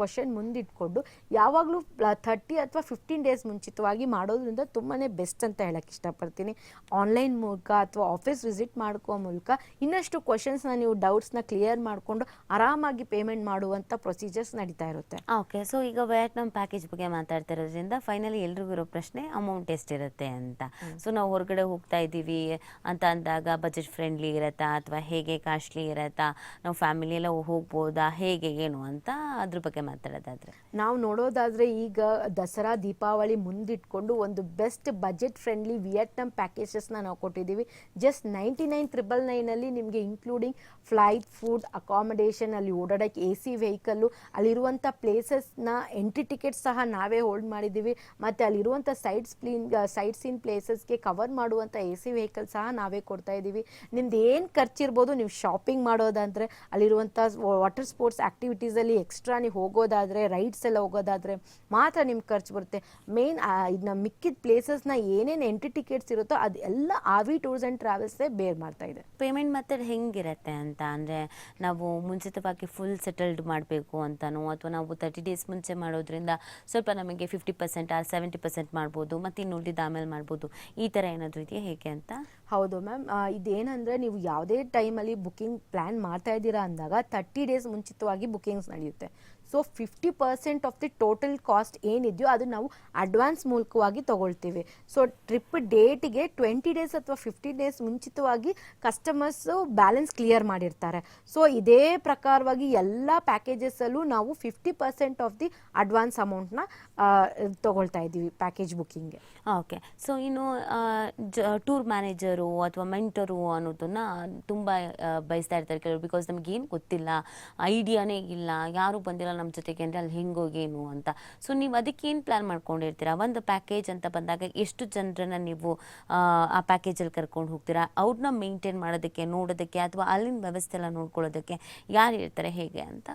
ಕ್ವಶನ್ ಮುಂದಿಟ್ಕೊಂಡು ಯಾವಾಗಲೂ ಥರ್ಟಿ ಅಥವಾ ಫಿಫ್ಟೀನ್ ಡೇಸ್ ಮುಂಚಿತವಾಗಿ ಮಾಡೋದ್ರಿಂದ ತುಂಬಾ ಬೆಸ್ಟ್ ಅಂತ ಹೇಳಕ್ಕೆ ಇಷ್ಟಪಡ್ತೀನಿ. ಆನ್ಲೈನ್ ಮೂಲಕ ಅಥವಾ ಆಫೀಸ್ ವಿಸಿಟ್ ಮಾಡ್ಕೋ ಮೂಲಕ ಇನ್ನಷ್ಟು ಕ್ವಶನ್ಸ್ನ ನೀವು ಡೌಟ್ಸ್ನ ಕ್ಲಿಯರ್ ಮಾಡಿಕೊಂಡು ಆರಾಮಾಗಿ ಪೇಮೆಂಟ್ ಮಾಡುವಂಥ ಪ್ರೊಸೀಜರ್ಸ್ ನಡೀತಾ ಇರುತ್ತೆ. ಓಕೆ ಸೊ ಈಗ ವ್ಯಾಟ್ನಮ್ ಪ್ಯಾಕೇಜ್ ಬಗ್ಗೆ ಮಾತಾಡ್ತಿರೋದ್ರಿಂದ ಫೈನಲಿ ಎಲ್ರಿಗೂ ಇರೋ ಪ್ರಶ್ನೆ ಅಮೌಂಟ್ ಎಷ್ಟಿರುತ್ತೆ ಅಂತ. ಸೊ ನಾವು ಹೊರಗಡೆ ಹೋಗ್ತಾ ಇದ್ದೀವಿ ಅಂತ ಅಂದಾಗ ಬಜೆಟ್ ಫ್ರೆಂಡ್ಲಿ ಇರತ್ತಾ ಅಥವಾ ಹೇಗೆ ಕಾಸ್ಟ್ಲಿ ಇರತ್ತಾ ನಾವು ಫ್ಯಾಮಿಲಿ ಎಲ್ಲ ಹೋಗ್ಬೋದಾ ಹೇಗೆ ಏನು ಅಂತ ಅದ್ರ ಬಗ್ಗೆ ಮಾತಾಡೋದಾದ್ರೆ. ನಾವು ನೋಡೋದಾದ್ರೆ ಈಗ ದಸರಾ ದೀಪಾವಳಿ ಮುಂದಿಟ್ಕೊಂಡು ಒಂದು ಬೆಸ್ಟ್ ಬಜೆಟ್ ಫ್ರೆಂಡ್ಲಿ ವಿಯೆಟ್ನಾಮ್ ಪ್ಯಾಕೇಜಸ್ನ ನಾವು ಕೊಟ್ಟಿದ್ದೀವಿ. ಜಸ್ಟ್ ನೈಂಟಿ ನೈನ್ ತ್ರಿಬಲ್ ನೈನಲ್ಲಿ ನಿಮಗೆ ಇನ್ಕ್ಲೂಡಿಂಗ್ ಫ್ಲೈಟ್ ಫುಡ್ ಅಕಾಮಡೇಷನ್ ಅಲ್ಲಿ ಓಡಾಡೋಕ್ಕೆ ಎ ಸಿ ವೆಹಿಕಲ್ಲು, ಅಲ್ಲಿರುವಂಥ ಪ್ಲೇಸಸ್ನ ಎಂಟ್ರಿ ಟಿಕೆಟ್ ಸಹ ನಾವೇ ಹೋಲ್ಡ್ ಮಾಡಿದ್ದೀವಿ. ಮತ್ತು ಅಲ್ಲಿರುವಂಥ ಸೈಡ್ ಸ್ಪ್ಲೀನ್ ಸೈಟ್ ಸೀನ್ ಪ್ಲೇಸಸ್ಗೆ ಕವರ್ ಮಾಡುವಂಥ ಎ ಸಿ ವೆಹಿಕಲ್ ಸಹ ನಾವೇ ಕೊಡ್ತಾ ಇದ್ದೀವಿ. ನಿಮ್ದು ಏನು ಖರ್ಚಿರ್ಬೋದು ನೀವು ಶಾಪಿಂಗ್ ಮಾಡೋದಂದರೆ, ಅಲ್ಲಿರುವಂಥ ವಾಟರ್ ಸ್ಪೋರ್ಟ್ಸ್ ಆ್ಯಕ್ಟಿವಿಟೀಸಲ್ಲಿ ಎಕ್ಸ್ಟ್ರಾ ನೀವು ಹೋಗೋದಾದರೆ ರೈಡ್ಸ್ ಎಲ್ಲ ಹೋಗೋದಾದರೆ ಮಾತ್ರ ನಿಮ್ಗೆ ಖರ್ಚು ಬರುತ್ತೆ. ಮೇನ್ ಇದನ್ನ ಮಿಕ್ಕಿದ ಪ್ಲೇಸಸ್ನ ಏನೇನು ಎಂಟ್ರಿ ಟಿಕೆಟ್ಸ್ ಇರುತ್ತೋ ಅದೆಲ್ಲ ಆವಿ ಟೂರ್ಸ್ ಆ್ಯಂಡ್ ಟ್ರಾವೆಲ್ಸೇ ಬೇರ್ ಮಾಡ್ತಾ ಇದೆ. ಪೇಮೆಂಟ್ ಮೆಥಡ್ ಹೆಂಗಿರುತ್ತೆ ಅಂತ ಅಂದರೆ ನಾವು ಮುಂಚಿತವಾಗಿ ಫುಲ್ ಸೆಟಲ್ಡ್ ಮಾಡಬೇಕು ಅಂತನೋ ಅಥವಾ ನಾವು ತರ್ಟಿ ಡೇಸ್ ಮುಂಚೆ ಮಾಡೋದ್ರಿಂದ ಸ್ವಲ್ಪ ನಮಗೆ fifty percent or seventy percent ಮಾಡ್ಬೋದು ಮತ್ತು ಇನ್ನು ಉಳಿದಿದ್ದು ಆಮೇಲೆ ಮಾಡ್ಬೋದು. ಈ ಥರ ಏನಾದರೂ ಇದೆಯಾ ಹೇಗೆ ಅಂತ? ಹೌದು ಮ್ಯಾಮ್ ಇದೇನಂದ್ರೆ ನೀವು ಯಾವುದೇ ಟೈಮಲ್ಲಿ ಬುಕಿಂಗ್ ಪ್ಲ್ಯಾನ್ ಮಾಡ್ತಾ ಇದ್ದೀರಾ ಅಂದಾಗ ತರ್ಟಿ ಡೇಸ್ ಮುಂಚಿತವಾಗಿ ಬುಕಿಂಗ್ಸ್ ನಡೆಯುತ್ತೆ. So fifty percent of the total cost ಏನಿದೆಯೋ ಅದು ನಾವು ಅಡ್ವಾನ್ಸ್ ಮೂಲಕವಾಗಿ ತಗೊಳ್ತೀವಿ. ಸೊ ಟ್ರಿಪ್ ಡೇಟಿಗೆ ಟ್ವೆಂಟಿ ಡೇಸ್ ಅಥವಾ ಫಿಫ್ಟಿ ಡೇಸ್ ಮುಂಚಿತವಾಗಿ ಕಸ್ಟಮರ್ಸು ಬ್ಯಾಲೆನ್ಸ್ ಕ್ಲಿಯರ್ ಮಾಡಿರ್ತಾರೆ. ಸೊ ಇದೇ ಪ್ರಕಾರವಾಗಿ ಎಲ್ಲ ಪ್ಯಾಕೇಜಸ್ಸಲ್ಲೂ ನಾವು fifty percent of the advance ಅಮೌಂಟ್ನ ತಗೊಳ್ತಾ ಇದ್ದೀವಿ ಪ್ಯಾಕೇಜ್ ಬುಕ್ಕಿಂಗ್ಗೆ ಓಕೆ ಸೊ ಇನ್ನು ಟೂರ್ ಮ್ಯಾನೇಜರು ಅಥವಾ ಮೆಂಟರು ಅನ್ನೋದನ್ನ ತುಂಬ ಬಯಸ್ತಾ ಇರ್ತಾರೆ ಕೆಲವರು ಬಿಕಾಸ್ ನಮಗೇನು ಗೊತ್ತಿಲ್ಲ ಐಡಿಯಾನೇ ಇಲ್ಲ, ಯಾರು ಬಂದಿಲ್ಲ ನಮ್ಮ ಜೊತೆಗೆ ಅಂದರೆ ಅಲ್ಲಿ ಹೆಂಗೋಗೇನು ಅಂತ. ಸೊ ನೀವು ಅದಕ್ಕೇನು ಪ್ಲ್ಯಾನ್ ಮಾಡ್ಕೊಂಡಿರ್ತೀರಾ? ಒಂದು ಪ್ಯಾಕೇಜ್ ಅಂತ ಬಂದಾಗ ಎಷ್ಟು ಜನರನ್ನ ನೀವು ಆ, ಆ ಪ್ಯಾಕೇಜಲ್ಲಿ ಕರ್ಕೊಂಡು ಹೋಗ್ತೀರಾ? ಅವ್ರನ್ನ ಮೇಂಟೈನ್ ಮಾಡೋದಕ್ಕೆ ನೋಡೋದಕ್ಕೆ ಅಥವಾ ಅಲ್ಲಿನ ವ್ಯವಸ್ಥೆ ಎಲ್ಲ ನೋಡ್ಕೊಳ್ಳೋದಕ್ಕೆ ಯಾರು ಇರ್ತಾರೆ ಹೇಗೆ ಅಂತ?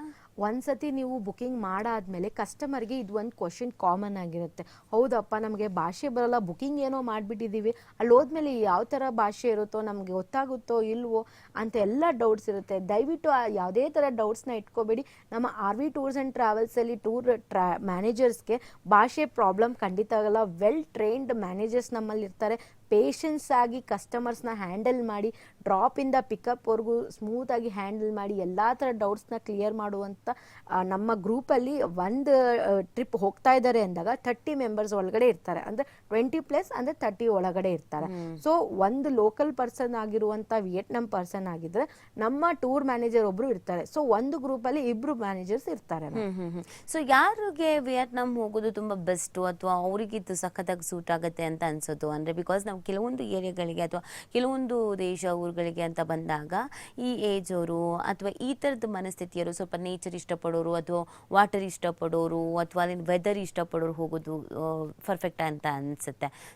ಒಂದ್ಸತಿ ನೀವು ಬುಕಿಂಗ್ ಮಾಡಾದ್ಮೇಲೆ ಕಸ್ಟಮರ್ಗೆ ಇದು ಒಂದು ಕ್ವಶನ್ ಕಾಮನ್ ಆಗಿರುತ್ತೆ. ಹೌದಪ್ಪ, ನಮಗೆ ಭಾಷೆ ಬರಲ್ಲ ಬುಕಿಂಗ್ ಏನೋ ಮಾಡಿಬಿಟ್ಟಿದ್ದೀವಿ ಅಲ್ಲಿ ಹೋದ್ಮೇಲೆ ಯಾವ ಥರ ಭಾಷೆ ಇರುತ್ತೋ, ನಮಗೆ ಗೊತ್ತಾಗುತ್ತೋ ಇಲ್ವೋ ಅಂತ ಎಲ್ಲ ಡೌಟ್ಸ್ ಇರುತ್ತೆ. ದಯವಿಟ್ಟು ಆ ಯಾವುದೇ ಥರ ಡೌಟ್ಸ್ನ ಇಟ್ಕೋಬೇಡಿ. ನಮ್ಮ ಆರ್ ವಿ ಟೂರ್ಸ್ ಆ್ಯಂಡ್ ಟ್ರಾವೆಲ್ಸಲ್ಲಿ ಟೂರ್ ಟ್ರಾ ಮ್ಯಾನೇಜರ್ಸ್ಗೆ ಭಾಷೆ ಪ್ರಾಬ್ಲಮ್ ಖಂಡಿತ ಆಗಲ್ಲ. ವೆಲ್ ಟ್ರೈನ್ಡ್ ಮ್ಯಾನೇಜರ್ಸ್ ನಮ್ಮಲ್ಲಿ ಇರ್ತಾರೆ ಪೇಷನ್ಸ್ ಆಗಿ ಕಸ್ಟಮರ್ಸ್ನ ಹ್ಯಾಂಡಲ್ ಮಾಡಿ ಡ್ರಾಪಿಂದ ಪಿಕಪ್ವರೆಗೂ ಸ್ಮೂತಾಗಿ ಹ್ಯಾಂಡಲ್ ಮಾಡಿ, ಎಲ್ಲ ಥರ ಡೌಟ್ಸ್ನ ಕ್ಲಿಯರ್ ಮಾಡುವಂಥ ನಮ್ಮ ಗ್ರೂಪಲ್ಲಿ ಒಂದು ಟ್ರಿಪ್ ಹೋಗ್ತಾ ಇದ್ದಾರೆ ಅಂದಾಗ ಥರ್ಟಿ ಮೆಂಬರ್ಸ್ ಒಳಗಡೆ ಇರ್ತಾರೆ. ಅಂದರೆ ಟ್ವೆಂಟಿ ಪ್ಲಸ್ ಅಂದ್ರೆ ತರ್ಟಿ ಒಳಗಡೆ ಇರ್ತಾರೆ. ಸೊ ಒಂದು ಲೋಕಲ್ ಪರ್ಸನ್ ಆಗಿರುವಂತ ವಿಯೆಟ್ನಾಂ ಪರ್ಸನ್ ಆಗಿದ್ರೆ ನಮ್ಮ ಟೂರ್ ಮ್ಯಾನೇಜರ್ ಒಬ್ರು ಇರ್ತಾರೆ. ಸೊ ಒಂದು ಗ್ರೂಪಲ್ಲಿ ಇಬ್ರು ಮ್ಯಾನೇಜರ್ಸ್ ಇರ್ತಾರೆ. ಸೊ ಯಾರಿಗೆ ವಿಯೆಟ್ನಾಂ ಹೋಗೋದು ತುಂಬಾ ಬೆಸ್ಟ್ ಅಥವಾ ಅವರಿಗೆ ಇದು ಸಖತ್ತಾಗಿ ಸೂಟ್ ಆಗುತ್ತೆ ಅಂತ ಅನ್ಸೋದು? ಅಂದ್ರೆ ಬಿಕಾಸ್ ನಾವು ಕೆಲವೊಂದು ಏರಿಯಾಗಳಿಗೆ ಅಥವಾ ಕೆಲವೊಂದು ದೇಶ ಊರುಗಳಿಗೆ ಅಂತ ಬಂದಾಗ ಈ ಏಜ್ ಅವರು ಅಥವಾ ಈ ಥರದ ಮನಸ್ಥಿತಿಯರು ಸ್ವಲ್ಪ ನೇಚರ್ ಇಷ್ಟಪಡೋರು ಅಥವಾ ವಾಟರ್ ಇಷ್ಟಪಡೋರು ಅಥವಾ ಅಲ್ಲಿನ ವೆದರ್ ಇಷ್ಟಪಡೋರು ಹೋಗೋದು ಪರ್ಫೆಕ್ಟ್ ಅಂತ ಅನಿಸುತ್ತೆ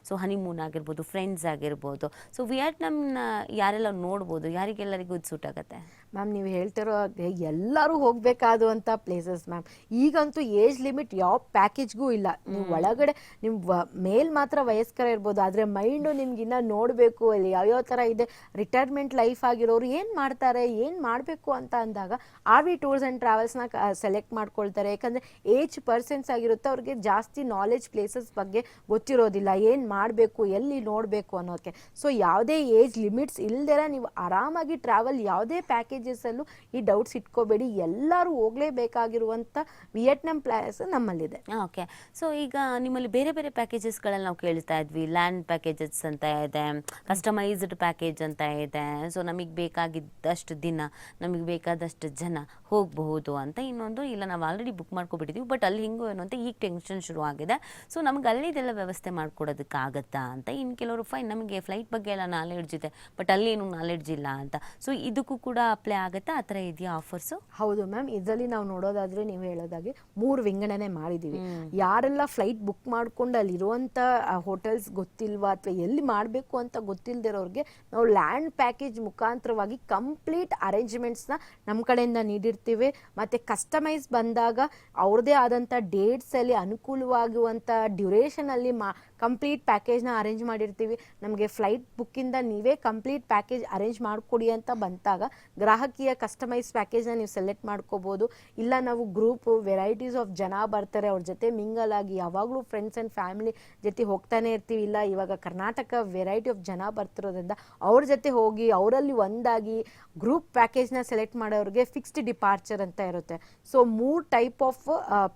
ಸೊ ಹನಿಮೂನ್ ಆಗಿರ್ಬೋದು ಫ್ರೆಂಡ್ಸ್ ಆಗಿರ್ಬೋದು. ಸೊ ವಿಯಟ್ನಾಮ್ನ ಯಾರೆಲ್ಲ ನೋಡ್ಬೋದು ಯಾರಿಗೆಲ್ಲರಿಗೂ ಇದು ಸೂಟ್ ಆಗುತ್ತೆ? ಮ್ಯಾಮ್ ನೀವು ಹೇಳ್ತಿರೋ ಹಾಗೆ ಎಲ್ಲರೂ ಹೋಗಬೇಕಾದಂಥ ಪ್ಲೇಸಸ್ ಮ್ಯಾಮ್ ಈಗಂತೂ ಏಜ್ ಲಿಮಿಟ್ ಯಾವ ಪ್ಯಾಕೇಜ್ಗೂ ಇಲ್ಲ. ನೀವು ಒಳಗಡೆ ನಿಮ್ಮ ಮೇಲ್ ಮಾತ್ರ ವಯಸ್ಕರ ಇರ್ಬೋದು ಆದರೆ ಮೈಂಡು ನಿಮ್ಗಿನ್ನ ನೋಡಬೇಕು ಅಲ್ಲಿ ಯಾವ್ಯಾವ ಥರ ಇದೆ ರಿಟೈರ್ಮೆಂಟ್ ಲೈಫ್ ಆಗಿರೋರು ಏನು ಮಾಡ್ತಾರೆ ಏನು ಮಾಡಬೇಕು ಅಂತ ಅಂದಾಗ ಆರ್ ವಿ ಟೂರ್ಸ್ ಆ್ಯಂಡ್ ಟ್ರಾವೆಲ್ಸ್ನ ಸೆಲೆಕ್ಟ್ ಮಾಡ್ಕೊಳ್ತಾರೆ. ಯಾಕಂದರೆ ಏಜ್ ಪರ್ಸನ್ಸ್ ಆಗಿರುತ್ತೆ ಅವ್ರಿಗೆ ಜಾಸ್ತಿ ನಾಲೆಜ್ ಪ್ಲೇಸಸ್ ಬಗ್ಗೆ ಗೊತ್ತಿರೋದಿಲ್ಲ. ಏನು ಮಾಡಬೇಕು ಎಲ್ಲಿ ನೋಡಬೇಕು ಅನ್ನೋದಕ್ಕೆ ಸೊ ಯಾವುದೇ ಏಜ್ ಲಿಮಿಟ್ಸ್ ಇಲ್ದಿರ ನೀವು ಆರಾಮಾಗಿ ಟ್ರಾವೆಲ್ ಯಾವುದೇ ಪ್ಯಾಕೇಜಸಲ್ಲೂ ಈ ಡೌಟ್ಸ್ ಇಟ್ಕೋಬೇಡಿ. ಎಲ್ಲರೂ ಹೋಗಲೇಬೇಕಾಗಿರುವಂಥ ವಿಯೆಟ್ನಾಂ ಪ್ಲೇಸ್ ನಮ್ಮಲ್ಲಿದೆ. ಓಕೆ ಸೊ ಈಗ ನಿಮ್ಮಲ್ಲಿ ಬೇರೆ ಬೇರೆ ಪ್ಯಾಕೇಜಸ್ಗಳಲ್ಲಿ ನಾವು ಕೇಳ್ತಾ ಇದ್ವಿ. ಲ್ಯಾಂಡ್ ಪ್ಯಾಕೇಜಸ್ ಅಂತ ಇದೆ ಕಸ್ಟಮೈಸ್ಡ್ ಪ್ಯಾಕೇಜ್ ಅಂತ ಇದೆ. ಸೊ ನಮಗೆ ಬೇಕಾಗಿದ್ದಷ್ಟು ದಿನ, ನಮಗೆ ಬೇಕಾದಷ್ಟು ಜನ ಹೋಗಬಹುದು ಅಂತ ಇನ್ನೊಂದು ಇಲ್ಲ, ನಾವು ಆಲ್ರೆಡಿ ಬುಕ್ ಮಾಡ್ಕೊಬಿಟ್ಟಿದ್ದೀವಿ ಬಟ್ ಅಲ್ಲಿ ಹಿಂಗೂ ಏನು ಅಂತ ಈಗ ಟೆನ್ಷನ್ ಶುರು ಆಗಿದೆ. ಸೊ ನಮ್ಗೆ ಅಲ್ಲಿದೆಲ್ಲ ವ್ಯವಸ್ಥೆ ಮಾಡ್ಕೊಡೋದಕ್ಕಾಗತ್ತಾ ಅಂತ ಇನ್ನು ಕೆಲವರು ಫೈನ್ ನಮಗೆ ಫ್ಲೈಟ್ ಬಗ್ಗೆ ಎಲ್ಲ ನಾಲೆಡ್ಜ್ ಇದೆ. ಬಟ್ ಅಲ್ಲಿ ಏನು ನಾಲೆಡ್ಜ್ ಇಲ್ಲ ಅಂತ. ಸೊ ಇದಕ್ಕೂ ಕೂಡ ಅಪ್ಲೈ ಆಗುತ್ತಾ? ಆ ಥರ ಇದೆಯಾ ಆಫರ್ಸು ಹೌದು ಮ್ಯಾಮ್ ಇದರಲ್ಲಿ ನಾವು ನೋಡೋದಾದ್ರೆ ನೀವು ಹೇಳೋದಾಗೆ ಮೂರು ವಿಂಗಡಣೆ ಮಾಡಿದ್ದೀವಿ. ಯಾರೆಲ್ಲ ಫ್ಲೈಟ್ ಬುಕ್ ಮಾಡ್ಕೊಂಡು ಅಲ್ಲಿರುವಂಥ ಹೋಟೆಲ್ಸ್ ಗೊತ್ತಿಲ್ವಾ ಅಥವಾ ಎಲ್ಲಿ ಮಾಡಬೇಕು ಅಂತ ಗೊತ್ತಿಲ್ಲದಿರೋರಿಗೆ ನಾವು ಲ್ಯಾಂಡ್ ಪ್ಯಾಕೇಜ್ ಮುಖಾಂತರವಾಗಿ ಕಂಪ್ಲೀಟ್ ಅರೇಂಜ್ಮೆಂಟ್ಸ್ನ ನಮ್ಮ ಕಡೆಯಿಂದ ನೀಡಿರ್ತೀವಿ. ಮತ್ತು ಕಸ್ಟಮೈಸ್ ಬಂದಾಗ ಅವ್ರದ್ದೇ ಆದಂಥ ಡೇಟ್ಸಲ್ಲಿ ಅನುಕೂಲವಾಗುವಂಥ ಡ್ಯೂರೇಷನಲ್ಲಿ ಮಾ ಕಂಪ್ಲೀಟ್ ಪ್ಯಾಕೇಜ್ನ ಅರೇಂಜ್ ಮಾಡಿರ್ತೀವಿ. ನಮಗೆ ಫ್ಲೈಟ್ ಬುಕ್ಕಿಂದ ನೀವೇ ಕಂಪ್ಲೀಟ್ ಪ್ಯಾಕೇಜ್ ಅರೇಂಜ್ ಮಾಡಿಕೊಡಿ ಅಂತ ಬಂದಾಗ ಗ್ರಾಹಕೀಯ ಕಸ್ಟಮೈಸ್ ಪ್ಯಾಕೇಜ್ನ ನೀವು ಸೆಲೆಕ್ಟ್ ಮಾಡ್ಕೋಬೋದು. ಇಲ್ಲ ನಾವು ಗ್ರೂಪ್ ವೆರೈಟೀಸ್ ಆಫ್ ಜನ ಬರ್ತಾರೆ, ಅವ್ರ ಜೊತೆ ಮಿಂಗಲ್ ಆಗಿ ಯಾವಾಗಲೂ ಫ್ರೆಂಡ್ಸ್ ಆ್ಯಂಡ್ ಫ್ಯಾಮಿಲಿ ಜೊತೆ ಹೋಗ್ತಾನೆ ಇರ್ತೀವಿ. ಇಲ್ಲ, ಇವಾಗ ಕರ್ನಾಟಕ ವೆರೈಟಿ ಆಫ್ ಜನ ಬರ್ತಿರೋದ್ರಿಂದ ಅವ್ರ ಜೊತೆ ಹೋಗಿ, ಅವರಲ್ಲಿ ಒಂದಾಗಿ ಗ್ರೂಪ್ ಪ್ಯಾಕೇಜ್ನ ಸೆಲೆಕ್ಟ್ ಮಾಡೋರಿಗೆ ಫಿಕ್ಸ್ಡ್ ಡಿಪಾರ್ಚರ್ ಅಂತ ಇರುತ್ತೆ. ಸೊ ಮೂರು ಟೈಪ್ ಆಫ್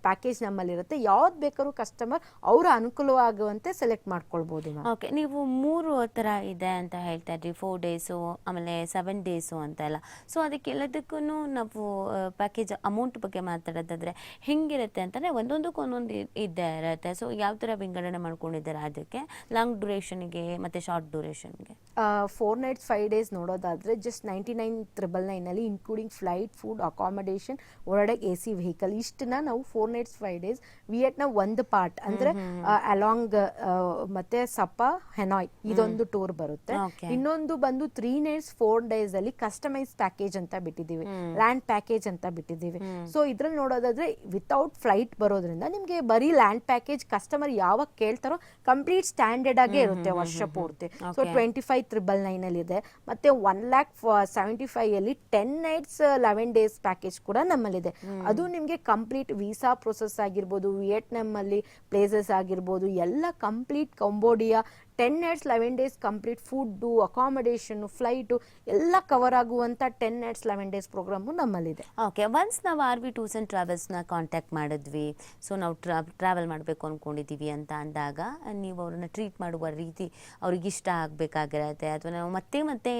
ಪ್ಯಾಕೇಜ್ ನಮ್ಮಲ್ಲಿರುತ್ತೆ. ಯಾವ್ದು ಬೇಕಾದ್ರೂ ಕಸ್ಟಮರ್ ಅವರ ಅನುಕೂಲವಾಗುವಂತೆ ಸೆಲೆಕ್ಟ್ ಮಾಡ್ಕೊಳ್ಬೋದು ಮ್ಯಾಮ್. ಓಕೆ ನೀವು ಮೂರು ಥರ ಇದೆ ಅಂತ ಹೇಳ್ತಾ ಇದ್ರಿ ಫೋರ್ ಡೇಸು ಆಮೇಲೆ ಸೆವೆನ್ ಡೇಸು ಅಂತ ಎಲ್ಲ. ಸೊ ಅದಕ್ಕೆಲ್ಲದಕ್ಕೂ ನಾವು ಪ್ಯಾಕೇಜ್ ಅಮೌಂಟ್ ಬಗ್ಗೆ ಮಾತಾಡೋದಾದ್ರೆ ಹೆಂಗಿರುತ್ತೆ ಅಂತಾನೆ ಒಂದೊಂದಕ್ಕೂ ಒಂದೊಂದು ಇದೆ ಇದ್ದೇ ಇರುತ್ತೆ. ಸೊ ಯಾವ ಥರ ವಿಂಗಡಣೆ ಮಾಡ್ಕೊಂಡಿದ್ದಾರೆ ಅದಕ್ಕೆ? ಲಾಂಗ್ ಡ್ಯೂರೇಷನ್ಗೆ ಮತ್ತು ಶಾರ್ಟ್ ಡ್ಯೂರೇಷನ್ಗೆ ಫೋರ್ ನೈಟ್ಸ್ ಫೈವ್ ಡೇಸ್ ನೋಡೋದಾದ್ರೆ ಜಸ್ಟ್ ನೈಂಟಿ ನೈನ್ ತ್ರಿಬಲ್ ನೈನಲ್ಲಿ ಇನ್ಕ್ಲೂಡಿಂಗ್ ಫ್ಲೈಟ್ ಫುಡ್ ಅಕಾಮಡೇಷನ್ ಒಳಗಡೆ ಎ ಸಿ ವೆಹಿಕಲ್ ಇಷ್ಟನ್ನ ನಾವು ಫೋರ್ ನೈಟ್ಸ್ ಫೈವ್ ಡೇಸ್ ವಿಯೆಟ್ನ ಒಂದು ಪಾರ್ಟ್ ಅಂದ್ರೆ ಅಲಾಂಗ್ ಮತ್ತೆ ಸಪ್ಪ ಹೆನಾಯ್ ಇದೊಂದು ಟೂರ್ ಬರುತ್ತೆ. ಇನ್ನೊಂದು ಬಂದು ತ್ರೀ ನೈಟ್ಸ್ ಫೋರ್ ಡೇಸ್ ಅಲ್ಲಿ ಕಸ್ಟಮೈಸ್ ಪ್ಯಾಕೇಜ್ ಅಂತ ಬಿಟ್ಟಿದ್ದೀವಿ. ಲ್ಯಾಂಡ್ ಪ್ಯಾಕೇಜ್ ಅಂತ ಬಿಟ್ಟಿದ್ದೀವಿ. ಸೊ ಇದ್ರಲ್ಲಿ ನೋಡೋದಾದ್ರೆ ವಿತೌಟ್ ಫ್ಲೈಟ್ ಬರೋದ್ರಿಂದ ನಿಮ್ಗೆ ಬರೀ ಲ್ಯಾಂಡ್ ಪ್ಯಾಕೇಜ್ ಕಸ್ಟಮರ್ ಯಾವಾಗ ಕೇಳ್ತಾರೋ ಕಂಪ್ಲೀಟ್ ಸ್ಟ್ಯಾಂಡರ್ಡ್ ಆಗೇ ಇರುತ್ತೆ ವರ್ಷ ಪೂರ್ತಿ. So. Twenty five triple nine ಅಲ್ಲಿ ಇದೆ. ಮತ್ತೆ ಒನ್ ಲ್ಯಾಕ್ ಸೆವೆಂಟಿ ಫೈವ್ ಅಲ್ಲಿ ten nights eleven days package ಕೂಡ ನಮ್ಮಲ್ಲಿದೆ. ಅದು ನಿಮಗೆ ಕಂಪ್ಲೀಟ್ ವೀಸಾ ಪ್ರೊಸೆಸ್ ಆಗಿರ್ಬೋದು ವಿಯೆಟ್ನಾಮ್ ಅಲ್ಲಿ ಪ್ಲೇಸಸ್ ಆಗಿರ್ಬೋದು ಎಲ್ಲ complete Cambodia ten nights eleven days complete food accommodation flight ಎಲ್ಲ ಕವರ್ ಆಗುವಂಥ ten nights eleven days programme ನಮ್ಮಲ್ಲಿದೆ. ಓಕೆ ಒನ್ಸ್ ನಾವು ಆರ್ ವಿ ಟೂರ್ಸ್ ಆ್ಯಂಡ್ ಟ್ರಾವೆಲ್ಸ್ನ ಕಾಂಟ್ಯಾಕ್ಟ್ ಮಾಡಿದ್ವಿ ಸೊ ನಾವು ಟ್ರಾ ಟ್ರಾವೆಲ್ ಮಾಡಬೇಕು ಅಂದ್ಕೊಂಡಿದ್ದೀವಿ ಅಂತ ಅಂದಾಗ, ನೀವು ಅವ್ರನ್ನ ಟ್ರೀಟ್ ಮಾಡುವ ರೀತಿ ಅವ್ರಿಗೆ ಇಷ್ಟ ಆಗಬೇಕಾಗಿರತ್ತೆ, ಅಥವಾ ನಾವು ಮತ್ತೆ ಮತ್ತೆ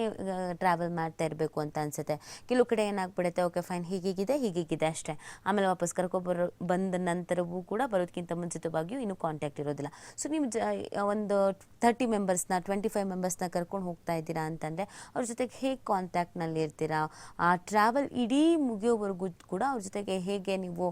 ಟ್ರಾವೆಲ್ ಮಾಡ್ತಾ ಇರಬೇಕು ಅಂತ ಅನಿಸುತ್ತೆ. ಕೆಲವು ಕಡೆ ಏನಾಗ್ಬಿಡುತ್ತೆ ಓಕೆ ಫೈನ್ ಹೀಗೀಗಿದೆ ಹೀಗೀಗಿದೆ ಅಷ್ಟೇ. ಆಮೇಲೆ ವಾಪಸ್ ಕರ್ಕೊಬರೋ, ಬಂದ ನಂತರವೂ ಕೂಡ ಬರೋದಕ್ಕಿಂತ ಮುಂಚಿತವಾಗಿಯೂ ಇನ್ನೂ ಕಾಂಟ್ಯಾಕ್ಟ್ ಇರೋದಿಲ್ಲ. ಸೊ ನೀವು ಒಂದು ತರ್ಟಿ ಮೆಂಬರ್ಸ್ನ ಟ್ವೆಂಟಿ ಫೈವ್ ಮೆಂಬರ್ಸ್ನ ಕರ್ಕೊಂಡು ಹೋಗ್ತಾ ಇದ್ದೀರಾ ಅಂತಂದರೆ ಅವ್ರ ಜೊತೆಗೆ ಹೇಗೆ ಕಾಂಟ್ಯಾಕ್ಟ್ನಲ್ಲಿ ಇರ್ತೀರಾ? ಆ ಟ್ರಾವೆಲ್ ಇಡೀ ಮುಗಿಯೋವರೆಗೂ ಕೂಡ ಅವ್ರ ಜೊತೆಗೆ ಹೇಗೆ ನೀವು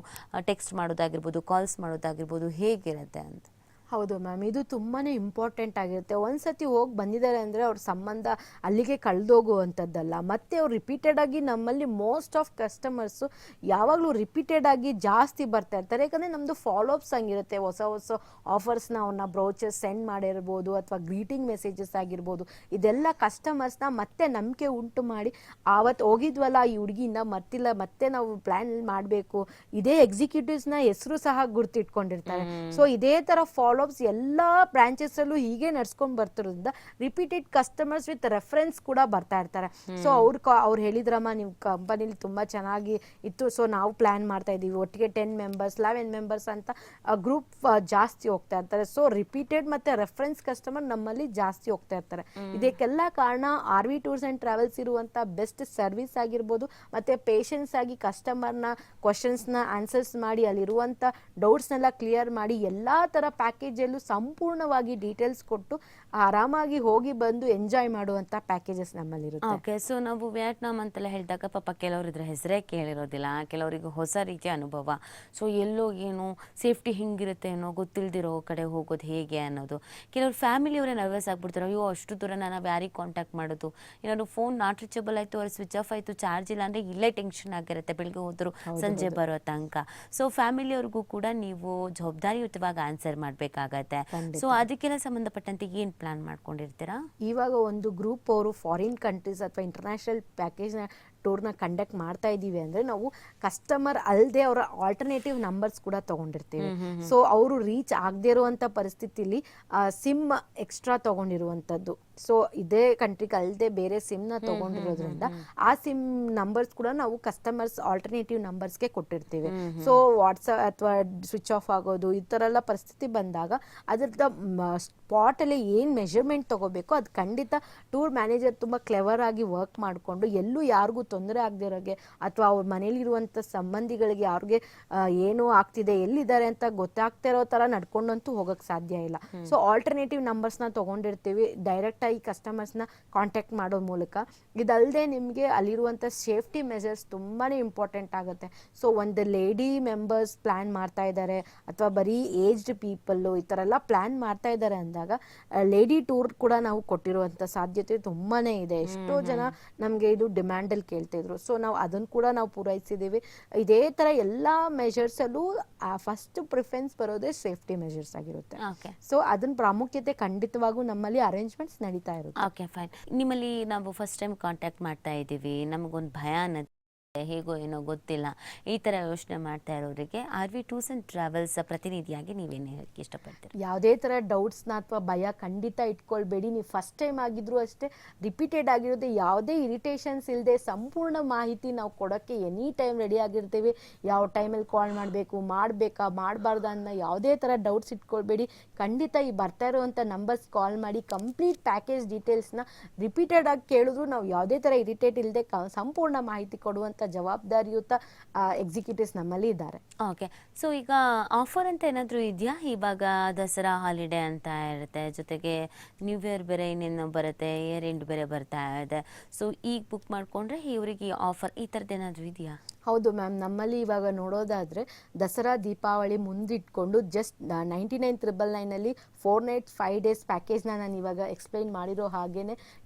ಟೆಕ್ಸ್ಟ್ ಮಾಡೋದಾಗಿರ್ಬೋದು ಕಾಲ್ಸ್ ಮಾಡೋದಾಗಿರ್ಬೋದು ಹೇಗಿರುತ್ತೆ ಅಂತ? ಹೌದು ಮ್ಯಾಮ್. ಇದು ತುಂಬಾ ಇಂಪಾರ್ಟೆಂಟ್ ಆಗಿರುತ್ತೆ. ಒಂದ್ಸತಿ ಹೋಗಿ ಬಂದಿದ್ದಾರೆ ಅಂದರೆ ಅವ್ರ ಸಂಬಂಧ ಅಲ್ಲಿಗೆ ಕಳೆದೋಗುವಂಥದ್ದಲ್ಲ. ಮತ್ತೆ ಅವ್ರು ರಿಪೀಟೆಡ್ ಆಗಿ ನಮ್ಮಲ್ಲಿ ಮೋಸ್ಟ್ ಆಫ್ ಕಸ್ಟಮರ್ಸು ಯಾವಾಗಲೂ ರಿಪೀಟೆಡ್ ಆಗಿ ಜಾಸ್ತಿ ಬರ್ತಾ ಇರ್ತಾರೆ. ಯಾಕಂದರೆ ನಮ್ಮದು ಫಾಲೋಅಪ್ಸ್ ಹಂಗಿರುತ್ತೆ. ಹೊಸ ಹೊಸ ಆಫರ್ಸ್ನ ಅವ್ರನ್ನ ಬ್ರೌಚರ್ಸ್ ಸೆಂಡ್ ಮಾಡಿರ್ಬೋದು ಅಥವಾ ಗ್ರೀಟಿಂಗ್ ಮೆಸೇಜಸ್ ಆಗಿರ್ಬೋದು. ಇದೆಲ್ಲ ಕಸ್ಟಮರ್ಸ್ನ ಮತ್ತೆ ನಂಬಿಕೆ ಉಂಟು ಮಾಡಿ ಆವತ್ತು ಹೋಗಿದ್ವಲ್ಲ ಈ ಹುಡುಗಿಯಿಂದ ಮತ್ತಿಲ್ಲ ಮತ್ತೆ ನಾವು ಪ್ಲ್ಯಾನ್ ಮಾಡಬೇಕು. ಇದೇ ಎಕ್ಸಿಕ್ಯೂಟಿವ್ಸ್ನ ಹೆಸರು ಸಹ ಗುರ್ತಿಟ್ಕೊಂಡಿರ್ತಾರೆ. ಸೊ ಇದೇ ಥರ ಫಾಲೋಅಪ್ಸ್ ಎಲ್ಲ ಬ್ರಾಂಚಸ್ಸಲ್ಲೂ ಹೀಗೆ ನಡ್ಸ್ಕೊಂಡು ಬರ್ತಿರೋದ್ರಿಂದ ರಿಪೀಟೆಡ್ ಕಸ್ಟಮರ್ಸ್ ವಿತ್ ರೆಫರೆನ್ಸ್ ಕೂಡ ಬರ್ತಾ ಇರ್ತಾರೆ. ಸೊ ಅವ್ರು ಅವ್ರು ಹೇಳಿದ್ರಮ್ಮ ನೀವು ಕಂಪನಿಲಿ ತುಂಬ ಚೆನ್ನಾಗಿ ಇತ್ತು. ಸೊ ನಾವು ಪ್ಲ್ಯಾನ್ ಮಾಡ್ತಾ ಇದ್ದೀವಿ. ಒಟ್ಟಿಗೆ ಟೆನ್ ಮೆಂಬರ್ಸ್ ಲೆವೆನ್ ಮೆಂಬರ್ಸ್ ಅಂತ ಗ್ರೂಪ್ ಜಾಸ್ತಿ ಹೋಗ್ತಾ ಇರ್ತಾರೆ. ಸೊ ರಿಪೀಟೆಡ್ ಮತ್ತೆ ರೆಫರೆನ್ಸ್ ಕಸ್ಟಮರ್ ನಮ್ಮಲ್ಲಿ ಜಾಸ್ತಿ ಹೋಗ್ತಾ ಇರ್ತಾರೆ. ಇದಕ್ಕೆಲ್ಲ ಕಾರಣ R V tours and travels ಇರುವಂಥ ಬೆಸ್ಟ್ ಸರ್ವಿಸ್ ಆಗಿರ್ಬೋದು. ಮತ್ತೆ ಪೇಷನ್ಸ್ ಆಗಿ ಕಸ್ಟಮರ್ನ ನ ಆನ್ಸರ್ಸ್ ಮಾಡಿ ಅಲ್ಲಿರುವಂತ ಡೌಟ್ಸ್ ನೆಲ್ಲ ಕ್ಲಿಯರ್ ಮಾಡಿ ಎಲ್ಲಾ ತರ ಥರ ಪ್ಯಾಕೇಜಲ್ಲೂ ಸಂಪೂರ್ಣವಾಗಿ ಡೀಟೇಲ್ಸ್ ಕೊಟ್ಟು ಆರಾಮಾಗಿ ಹೋಗಿ ಬಂದು ಎಂಜಾಯ್ ಮಾಡುವಂಥ ಪ್ಯಾಕೇಜಸ್ ನಮ್ಮಲ್ಲಿರುತ್ತೆ. ಓಕೆ ಸೊ ನಾವು ವಿಯಟ್ನಾಮ್ ಅಂತೆಲ್ಲ ಹೇಳಿದಾಗ ಪಾಪ ಕೆಲವರು ಇದ್ರ ಹೆಸರೇ ಕೇಳಿರೋದಿಲ್ಲ. ಕೆಲವರಿಗೆ ಹೊಸ ರೀತಿಯ ಅನುಭವ. ಸೊ ಎಲ್ಲೋ ಏನು ಸೇಫ್ಟಿ ಹಿಂಗಿರುತ್ತೆ ಅನ್ನೋ ಗೊತ್ತಿಲ್ದಿರೋ ಕಡೆ ಹೋಗೋದು ಹೇಗೆ ಅನ್ನೋದು. ಕೆಲವರು ಫ್ಯಾಮಿಲಿಯವರೇ ನರ್ವಸ್ ಆಗ್ಬಿಡ್ತಾರೆ. ಅಯ್ಯೋ ಅಷ್ಟು ದೂರ ನಾನು ಯಾರಿಗೆ ಕಾಂಟ್ಯಾಕ್ಟ್ ಮಾಡೋದು? ಏನಾದ್ರು ಫೋನ್ ನಾಟ್ ರೀಚಬಲ್ ಆಯಿತು ಅವ್ರು ಸ್ವಿಚ್ ಆಫ್ ಆಯಿತು ಚಾರ್ಜ್ ಇಲ್ಲ ಅಂದರೆ ಇಲ್ಲೇ ಟೆನ್ಷನ್ ಆಗಿರುತ್ತೆ. ಬೆಳಿಗ್ಗೆ ಹೋದ್ರು ಸಂಜೆ ಬರೋ ತನಕ. ಸೊ ಫ್ಯಾಮಿಲಿಯವ್ರಿಗೂ ಕೂಡ ನೀವು ಜವಾಬ್ದಾರಿಯುತವಾಗಿ ಆನ್ಸರ್ ಮಾಡಬೇಕಾಗತ್ತೆ. ಸೊ ಅದಕ್ಕೆಲ್ಲ ಸಂಬಂಧಪಟ್ಟಂತೆ ಏನು ಪ್ಲಾನ್ ಮಾಡ್ಕೊಂಡಿರ್ತೀರಾ ಇವಾಗ ಒಂದು ಗ್ರೂಪ್ ಅವರು ಫಾರಿನ್ ಕಂಟ್ರೀಸ್ ಅಥವಾ ಇಂಟರ್ನ್ಯಾಷನಲ್ ಪ್ಯಾಕೇಜ್ನ ಟೂರ್ನ ಕಂಡಕ್ಟ್ ಮಾಡ್ತಾ ಇದ್ದೀವಿ ಅಂದ್ರೆ ನಾವು ಕಸ್ಟಮರ್ ಅಲ್ಲದೆ ಅವರ ಆಲ್ಟರ್ನೇಟಿವ್ ನಂಬರ್ಸ್ ಕೂಡ ತಗೊಂಡಿರ್ತೀವಿ. ಸೊ ಅವರು ರೀಚ್ ಆಗದೇ ಇರುವಂತ ಪರಿಸ್ಥಿತಿಲಿ ಸಿಮ್ ಎಕ್ಸ್ಟ್ರಾ ತಗೊಂಡಿರುವಂತದ್ದು. ಸೊ ಇದೇ ಕಂಟ್ರಿಗೆ ಅಲ್ಲದೆ ಬೇರೆ ಸಿಮ್ನ ತಗೊಂಡಿರೋದ್ರಿಂದ ಆ ಸಿಮ್ ನಂಬರ್ಸ್ ಕೂಡ ನಾವು ಕಸ್ಟಮರ್ಸ್ ಆಲ್ಟರ್ನೇಟಿವ್ ನಂಬರ್ಸ್ಗೆ ಕೊಟ್ಟಿರ್ತೀವಿ. ಸೊ ವಾಟ್ಸಪ್ ಅಥವಾ ಸ್ವಿಚ್ ಆಫ್ ಆಗೋದು ಈ ಥರ ಎಲ್ಲ ಪರಿಸ್ಥಿತಿ ಬಂದಾಗ ಅದ್ರದ್ದು ಸ್ಪಾಟಲ್ಲಿ ಏನು ಮೆಷರ್ಮೆಂಟ್ ತೊಗೋಬೇಕು ಅದು ಖಂಡಿತ ಟೂರ್ ಮ್ಯಾನೇಜರ್ ತುಂಬ ಕ್ಲೆವರ್ ಆಗಿ ವರ್ಕ್ ಮಾಡಿಕೊಂಡು ಎಲ್ಲೂ ಯಾರಿಗೂ ತೊಂದರೆ ಆಗದಿರೋಗೆ ಅಥವಾ ಅವ್ರ ಮನೇಲಿರುವಂಥ ಸಂಬಂಧಿಗಳಿಗೆ ಯಾರಿಗೆ ಆ, ಏನು ಆಗ್ತಿದೆ ಎಲ್ಲಿದ್ದಾರೆ ಅಂತ ಗೊತ್ತಾಗ್ತಾ ಇರೋ ಥರ ನಡ್ಕೊಂಡಂತೂ ಹೋಗೋಕ್ಕೆ ಸಾಧ್ಯ ಇಲ್ಲ. ಸೊ ಆಲ್ಟರ್ನೇಟಿವ್ ನಂಬರ್ಸ್ನ ತೊಗೊಂಡಿರ್ತೀವಿ ಡೈರೆಕ್ಟಾಗಿ ಕಸ್ಟಮರ್ಸ್ನ ಕಾಂಟ್ಯಾಕ್ಟ್ ಮಾಡೋ ಮೂಲಕ. ಇದಲ್ಲದೆ ನಿಮಗೆ ಅಲ್ಲಿರುವಂಥ ಸೇಫ್ಟಿ ಮೆಜರ್ಸ್ ತುಂಬಾ ಇಂಪಾರ್ಟೆಂಟ್ ಆಗುತ್ತೆ. ಸೊ ಒಂದು ಲೇಡಿ ಮೆಂಬರ್ಸ್ ಪ್ಲ್ಯಾನ್ ಮಾಡ್ತಾ ಇದ್ದಾರೆ ಅಥವಾ ಬರೀ ಏಜ್ಡ್ ಪೀಪಲ್ಲು ಈ ಥರ ಎಲ್ಲ ಪ್ಲ್ಯಾನ್ ಮಾಡ್ತಾ ಇದ್ದಾರೆ ಅಂದಾಗ ಲೇಡಿ ಟೂರ್ ಕೂಡ ನಾವು ಕೊಟ್ಟಿರುವಂಥ ಸಾಧ್ಯತೆ ತುಂಬಾ ಇದೆ. ಎಷ್ಟೋ ಜನ ನಮಗೆ ಇದು ಡಿಮ್ಯಾಂಡಲ್ಲಿ ಕೇಳ್ತಿದ್ರು. ಸೊ ನಾವು ಅದನ್ನು ಕೂಡ ನಾವು ಪೂರೈಸಿದ್ದೀವಿ ಇದೇ ಥರ ಎಲ್ಲ ಮೆಷರ್ಸಲ್ಲೂ ಫಸ್ಟ್ ಪ್ರಿಫರೆನ್ಸ್ ಬರೋದೇ ಸೇಫ್ಟಿ ಮೆಷರ್ಸ್ ಆಗಿರುತ್ತೆ. ಓಕೆ ಸೊ ಅದನ್ನ ಪ್ರಾಮುಖ್ಯತೆ ಖಂಡಿತವಾಗೂ ನಮ್ಮಲ್ಲಿ ಅರೇಂಜ್ಮೆಂಟ್ಸ್ ನಡೀತಾ ಇರುತ್ತೆ. ಓಕೆ ಫೈನ್ ನಿಮ್ಮಲ್ಲಿ ನಾವು ಫಸ್ಟ್ ಟೈಮ್ ಕಾಂಟ್ಯಾಕ್ಟ್ ಮಾಡ್ತಾ ಇದ್ದೀವಿ. ನಮಗೊಂದು ಭಯ ಅನ್ನತ್ತೆ ಹೇಗೋ ಏನೋ ಗೊತ್ತಿಲ್ಲ. ಈ ಥರ ಯೋಚನೆ ಮಾಡ್ತಾ ಇರೋರಿಗೆ R V tours and travels ಪ್ರತಿನಿಧಿಯಾಗಿ ನೀವೇನು ಹೇಳಕ್ಕೆ ಇಷ್ಟಪಡ್ತೀರಿ? ಯಾವುದೇ ಥರ ಡೌಟ್ಸ್ನ ಅಥವಾ ಭಯ ಖಂಡಿತ ಇಟ್ಕೊಳ್ಬೇಡಿ. ನೀವು ಫಸ್ಟ್ ಟೈಮ್ ಆಗಿದ್ರು ಅಷ್ಟೇ ರಿಪೀಟೆಡ್ ಆಗಿರೋದೇ ಯಾವುದೇ ಇರಿಟೇಷನ್ಸ್ ಇಲ್ಲದೆ ಸಂಪೂರ್ಣ ಮಾಹಿತಿ ನಾವು ಕೊಡೋಕ್ಕೆ ಎನಿ ಟೈಮ್ ರೆಡಿ ಆಗಿರ್ತೀವಿ. ಯಾವ ಟೈಮಲ್ಲಿ ಕಾಲ್ ಮಾಡಬೇಕು, ಮಾಡಬೇಕಾ, ಮಾಡಬಾರ್ದು ಅನ್ನೋ ಯಾವುದೇ ಥರ ಡೌಟ್ಸ್ ಇಟ್ಕೊಳ್ಬೇಡಿ. ಖಂಡಿತ ಈ ಬರ್ತಾ ಇರುವಂಥ ನಂಬರ್ಸ್ ಕಾಲ್ ಮಾಡಿ ಕಂಪ್ಲೀಟ್ ಪ್ಯಾಕೇಜ್ ಡೀಟೇಲ್ಸ್ನ ರಿಪೀಟೆಡ್ ಆಗಿ ಕೇಳಿದ್ರು ನಾವು ಯಾವುದೇ ಥರ ಇರಿಟೇಟ್ ಇಲ್ಲದೆ ಸಂಪೂರ್ಣ ಮಾಹಿತಿ ಕೊಡುವಂಥ ಜವಾಬ್ದಾರಿಯುತ ಎಕ್ಸಿಕ್ಯೂಟಿವ್ಸ್ ನಮ್ಮಲ್ಲಿ ಇದ್ದಾರೆ. ಓಕೆ ಸೊ ಈಗ ಆಫರ್ ಅಂತ ಏನಾದರೂ ಇದೆಯಾ? ಇವಾಗ ದಸರಾ ಹಾಲಿಡೇ ಅಂತ ಇರುತ್ತೆ. ಜೊತೆಗೆ ನ್ಯೂ ಇಯರ್ ಬೇರೆ ಇನ್ನೇನು ಬರುತ್ತೆ? ಇಯರ್ ಎಂಡ್ ಬೇರೆ ಬರ್ತಾ ಇದೆ. ಸೊ ಈಗ ಬುಕ್ ಮಾಡಿಕೊಂಡ್ರೆ ಇವರಿಗೆ ಆಫರ್ ಈ ಥರದ್ದು ಏನಾದರೂ ಇದೆಯಾ? ಹೌದು ಮ್ಯಾಮ್, ನಮ್ಮಲ್ಲಿ ಇವಾಗ ನೋಡೋದಾದರೆ ದಸರಾ, ದೀಪಾವಳಿ ಮುಂದಿಟ್ಕೊಂಡು ಜಸ್ಟ್ ನೈಂಟಿ ನೈನ್ ತ್ರಿಬಲ್ ನೈನಲ್ಲಿ ಫೋರ್ ನೈಟ್ ಫೈವ್ ಡೇಸ್ ಪ್ಯಾಕೇಜ್ನ ನಾನು ಇವಾಗ ಎಕ್ಸ್ಪ್ಲೈನ್ ಮಾಡಿರೋ ಹಾಗೇ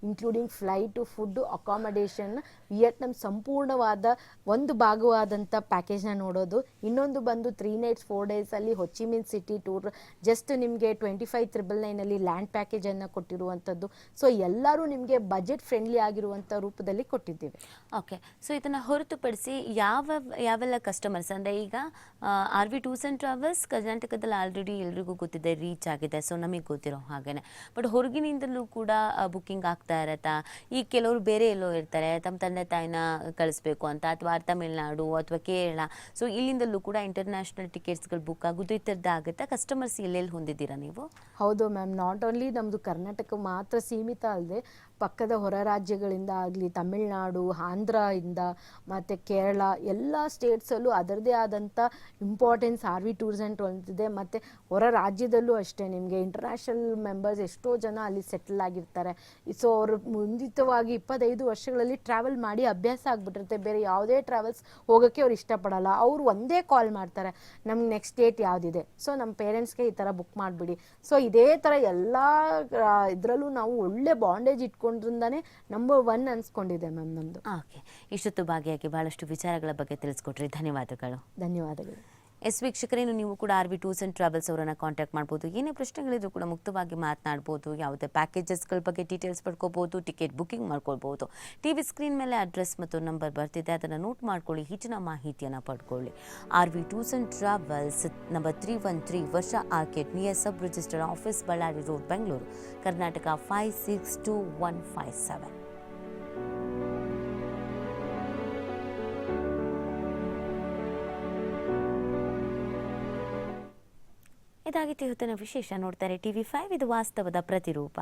including flight food accommodation Vietnam ಸಂಪೂರ್ಣವಾದ ಒಂದು ಭಾಗವಾದಂಥ ಪ್ಯಾಕೇಜ್ನ ನೋಡೋದು. ಇನ್ನೊಂದು ಬಂದು ತ್ರೀ ನೈಟ್ಸ್ ಫೋರ್ ಡೇಸಲ್ಲಿ Ho Chi Minh city tour just ನಿಮಗೆ ಟ್ವೆಂಟಿ ಫೈವ್ ತ್ರಿಬಲ್ ನೈನಲ್ಲಿ ಲ್ಯಾಂಡ್ ಪ್ಯಾಕೇಜನ್ನು ಕೊಟ್ಟಿರುವಂಥದ್ದು. ಸೊ ಎಲ್ಲರೂ ನಿಮಗೆ ಬಜೆಟ್ ಫ್ರೆಂಡ್ಲಿ ಆಗಿರುವಂಥ ರೂಪದಲ್ಲಿ ಕೊಟ್ಟಿದ್ದೇವೆ. ಓಕೆ ಸೊ ಇದನ್ನು ಹೊರತುಪಡಿಸಿ ಯಾವ ಯಾವೆಲ್ಲ ಕಸ್ಟಮರ್ಸ್ ಅಂದರೆ ಈಗ R V tours and travels ಕರ್ನಾಟಕದಲ್ಲಿ ಆಲ್ರೆಡಿ ಎಲ್ರಿಗೂ ಗೊತ್ತಿದೆ ರೀಚ್ ಆಗಿದೆ. ಸೊ ನಮಗೆ ಗೊತ್ತಿರೋ ಹಾಗೆಯೇ ಬಟ್ ಹೊರಗಿನಿಂದಲೂ ಕೂಡ ಬುಕ್ಕಿಂಗ್ ಆಗ್ತಾ ಇರತ್ತಾ? ಈಗ ಕೆಲವರು ಬೇರೆ ಎಲ್ಲೋ ಇರ್ತಾರೆ. ತಮ್ಮ ತಂದೆ ತಾಯಿನ ಕಳಿಸ್ಬೇಕು ಅಂತ, ಅಥವಾ ತಮಿಳ್ನಾಡು ಅಥವಾ ಕೇರಳ. ಸೊ ಇಲ್ಲಿಂದಲೂ ಕೂಡ ಇಂಟರ್ನ್ಯಾಷನಲ್ ಟಿಕೆಟ್ಸ್ಗಳು ಬುಕ್ ಆಗೋದು ಈ ಥರದ್ದು ಆಗುತ್ತಾ? ಕಸ್ಟಮರ್ಸ್ ಎಲ್ಲೆಲ್ಲಿ ಹೊಂದಿದ್ದೀರಾ ನೀವು? ಹೌದು ಮ್ಯಾಮ್. ನಾಟ್ ಓನ್ಲಿ ನಮ್ಮದು ಕರ್ನಾಟಕ ಮಾತ್ರ ಸೀಮಿತ ಅಲ್ಲದೆ ಪಕ್ಕದ ಹೊರ ರಾಜ್ಯಗಳಿಂದ ಆಗಲಿ, ತಮಿಳ್ನಾಡು ಆಂಧ್ರದಿಂದ ಮತ್ತು ಕೇರಳ, ಎಲ್ಲ ಸ್ಟೇಟ್ಸಲ್ಲೂ ಅದರದೇ ಆದಂಥ importance R V tours and ಹೊಂದಿದೆ ಮತ್ತು ಹೊರ ರಾಜ್ಯದಲ್ಲೂ ಅಷ್ಟೇ ನಿಮಗೆ ಇಂಟರ್ನ್ಯಾಷನಲ್ ಮೆಂಬರ್ಸ್ ಎಷ್ಟೋ ಜನ ಅಲ್ಲಿ ಸೆಟಲ್ ಆಗಿರ್ತಾರೆ. ಸೊ ಅವರು ಮುಂದಿತವಾಗಿ ಇಪ್ಪತ್ತೈದು ವರ್ಷಗಳಲ್ಲಿ ಟ್ರಾವೆಲ್ ಮಾಡಿ ಅಭ್ಯಾಸ ಆಗಿಬಿಟ್ಟಿರುತ್ತೆ. ಬೇರೆ ಯಾವುದೇ ಟ್ರಾವೆಲ್ಸ್ ಹೋಗೋಕ್ಕೆ ಅವ್ರು ಇಷ್ಟಪಡಲ್ಲ. ಅವರು ಒಂದೇ ಕಾಲ್ ಮಾಡ್ತಾರೆ, ನಮ್ಗೆ ನೆಕ್ಸ್ಟ್ ಡೇಟ್ ಯಾವುದಿದೆ? ಸೊ ನಮ್ಮ ಪೇರೆಂಟ್ಸ್ಗೆ ಈ ಥರ ಬುಕ್ ಮಾಡಿಬಿಡಿ. ಸೊ ಇದೇ ಥರ ಎಲ್ಲ ಇದರಲ್ಲೂ ನಾವು ಒಳ್ಳೆ ಬಾಂಡೇಜ್ ಇಟ್ಕೊಂಡ್ರಿಂದಾನೇ ನಂಬರ್ ಒನ್ ಅನ್ಸ್ಕೊಂಡಿದೆ ಮ್ಯಾಮ್ ನಮ್ಮದು ಓಕೆ ಇಷ್ಟೊತ್ತು ಭಾಗಿಯಾಗಿ ಬಹಳಷ್ಟು ವಿಚಾರಗಳ ಬಗ್ಗೆ ತಿಳಿಸ್ಕೊಟ್ರಿ. ಧನ್ಯವಾದಗಳು. ಧನ್ಯವಾದಗಳು. ಎಸ್ ವೀಕ್ಷಕರೇನು, ನೀವು ಕೂಡ R V tours and travels ಅವರನ್ನು ಕಾಂಟ್ಯಾಕ್ಟ್ ಮಾಡ್ಬೋದು. ಏನೇ ಪ್ರಶ್ನೆಗಳಿದ್ರು ಕೂಡ ಮುಕ್ತವಾಗಿ ಮಾತನಾಡ್ಬೋದು, ಯಾವುದೇ ಪ್ಯಾಕೇಜಸ್ಗಳ ಬಗ್ಗೆ ಡೀಟೇಲ್ಸ್ ಪಡ್ಕೋಬೋದು ಟಿಕೆಟ್ ಬುಕ್ಕಿಂಗ್ ಮಾಡ್ಕೊಳ್ಬೋದು. ಟಿ ವಿ ಸ್ಕ್ರೀನ್ ಮೇಲೆ ಅಡ್ರೆಸ್ ಮತ್ತು ನಂಬರ್ ಬರ್ತಿದೆ, ಅದನ್ನು ನೋಟ್ ಮಾಡ್ಕೊಳ್ಳಿ, ಹೆಚ್ಚಿನ ಮಾಹಿತಿಯನ್ನು ಪಡ್ಕೊಳ್ಳಿ. R V tours and travels number three one three ವರ್ಷ ಆರ್ಕೆಟ್ near sub register office Ballari road Bengaluru, Karnataka five six two one five seven ಇದಾಗಿತ್ತು ಇವತ್ತಿನ ವಿಶೇಷ ನೋಡ್ತಾರೆ. ಟಿವಿ ಫೈವ್ ಇದು ವಾಸ್ತವದ ಪ್ರತಿರೂಪ.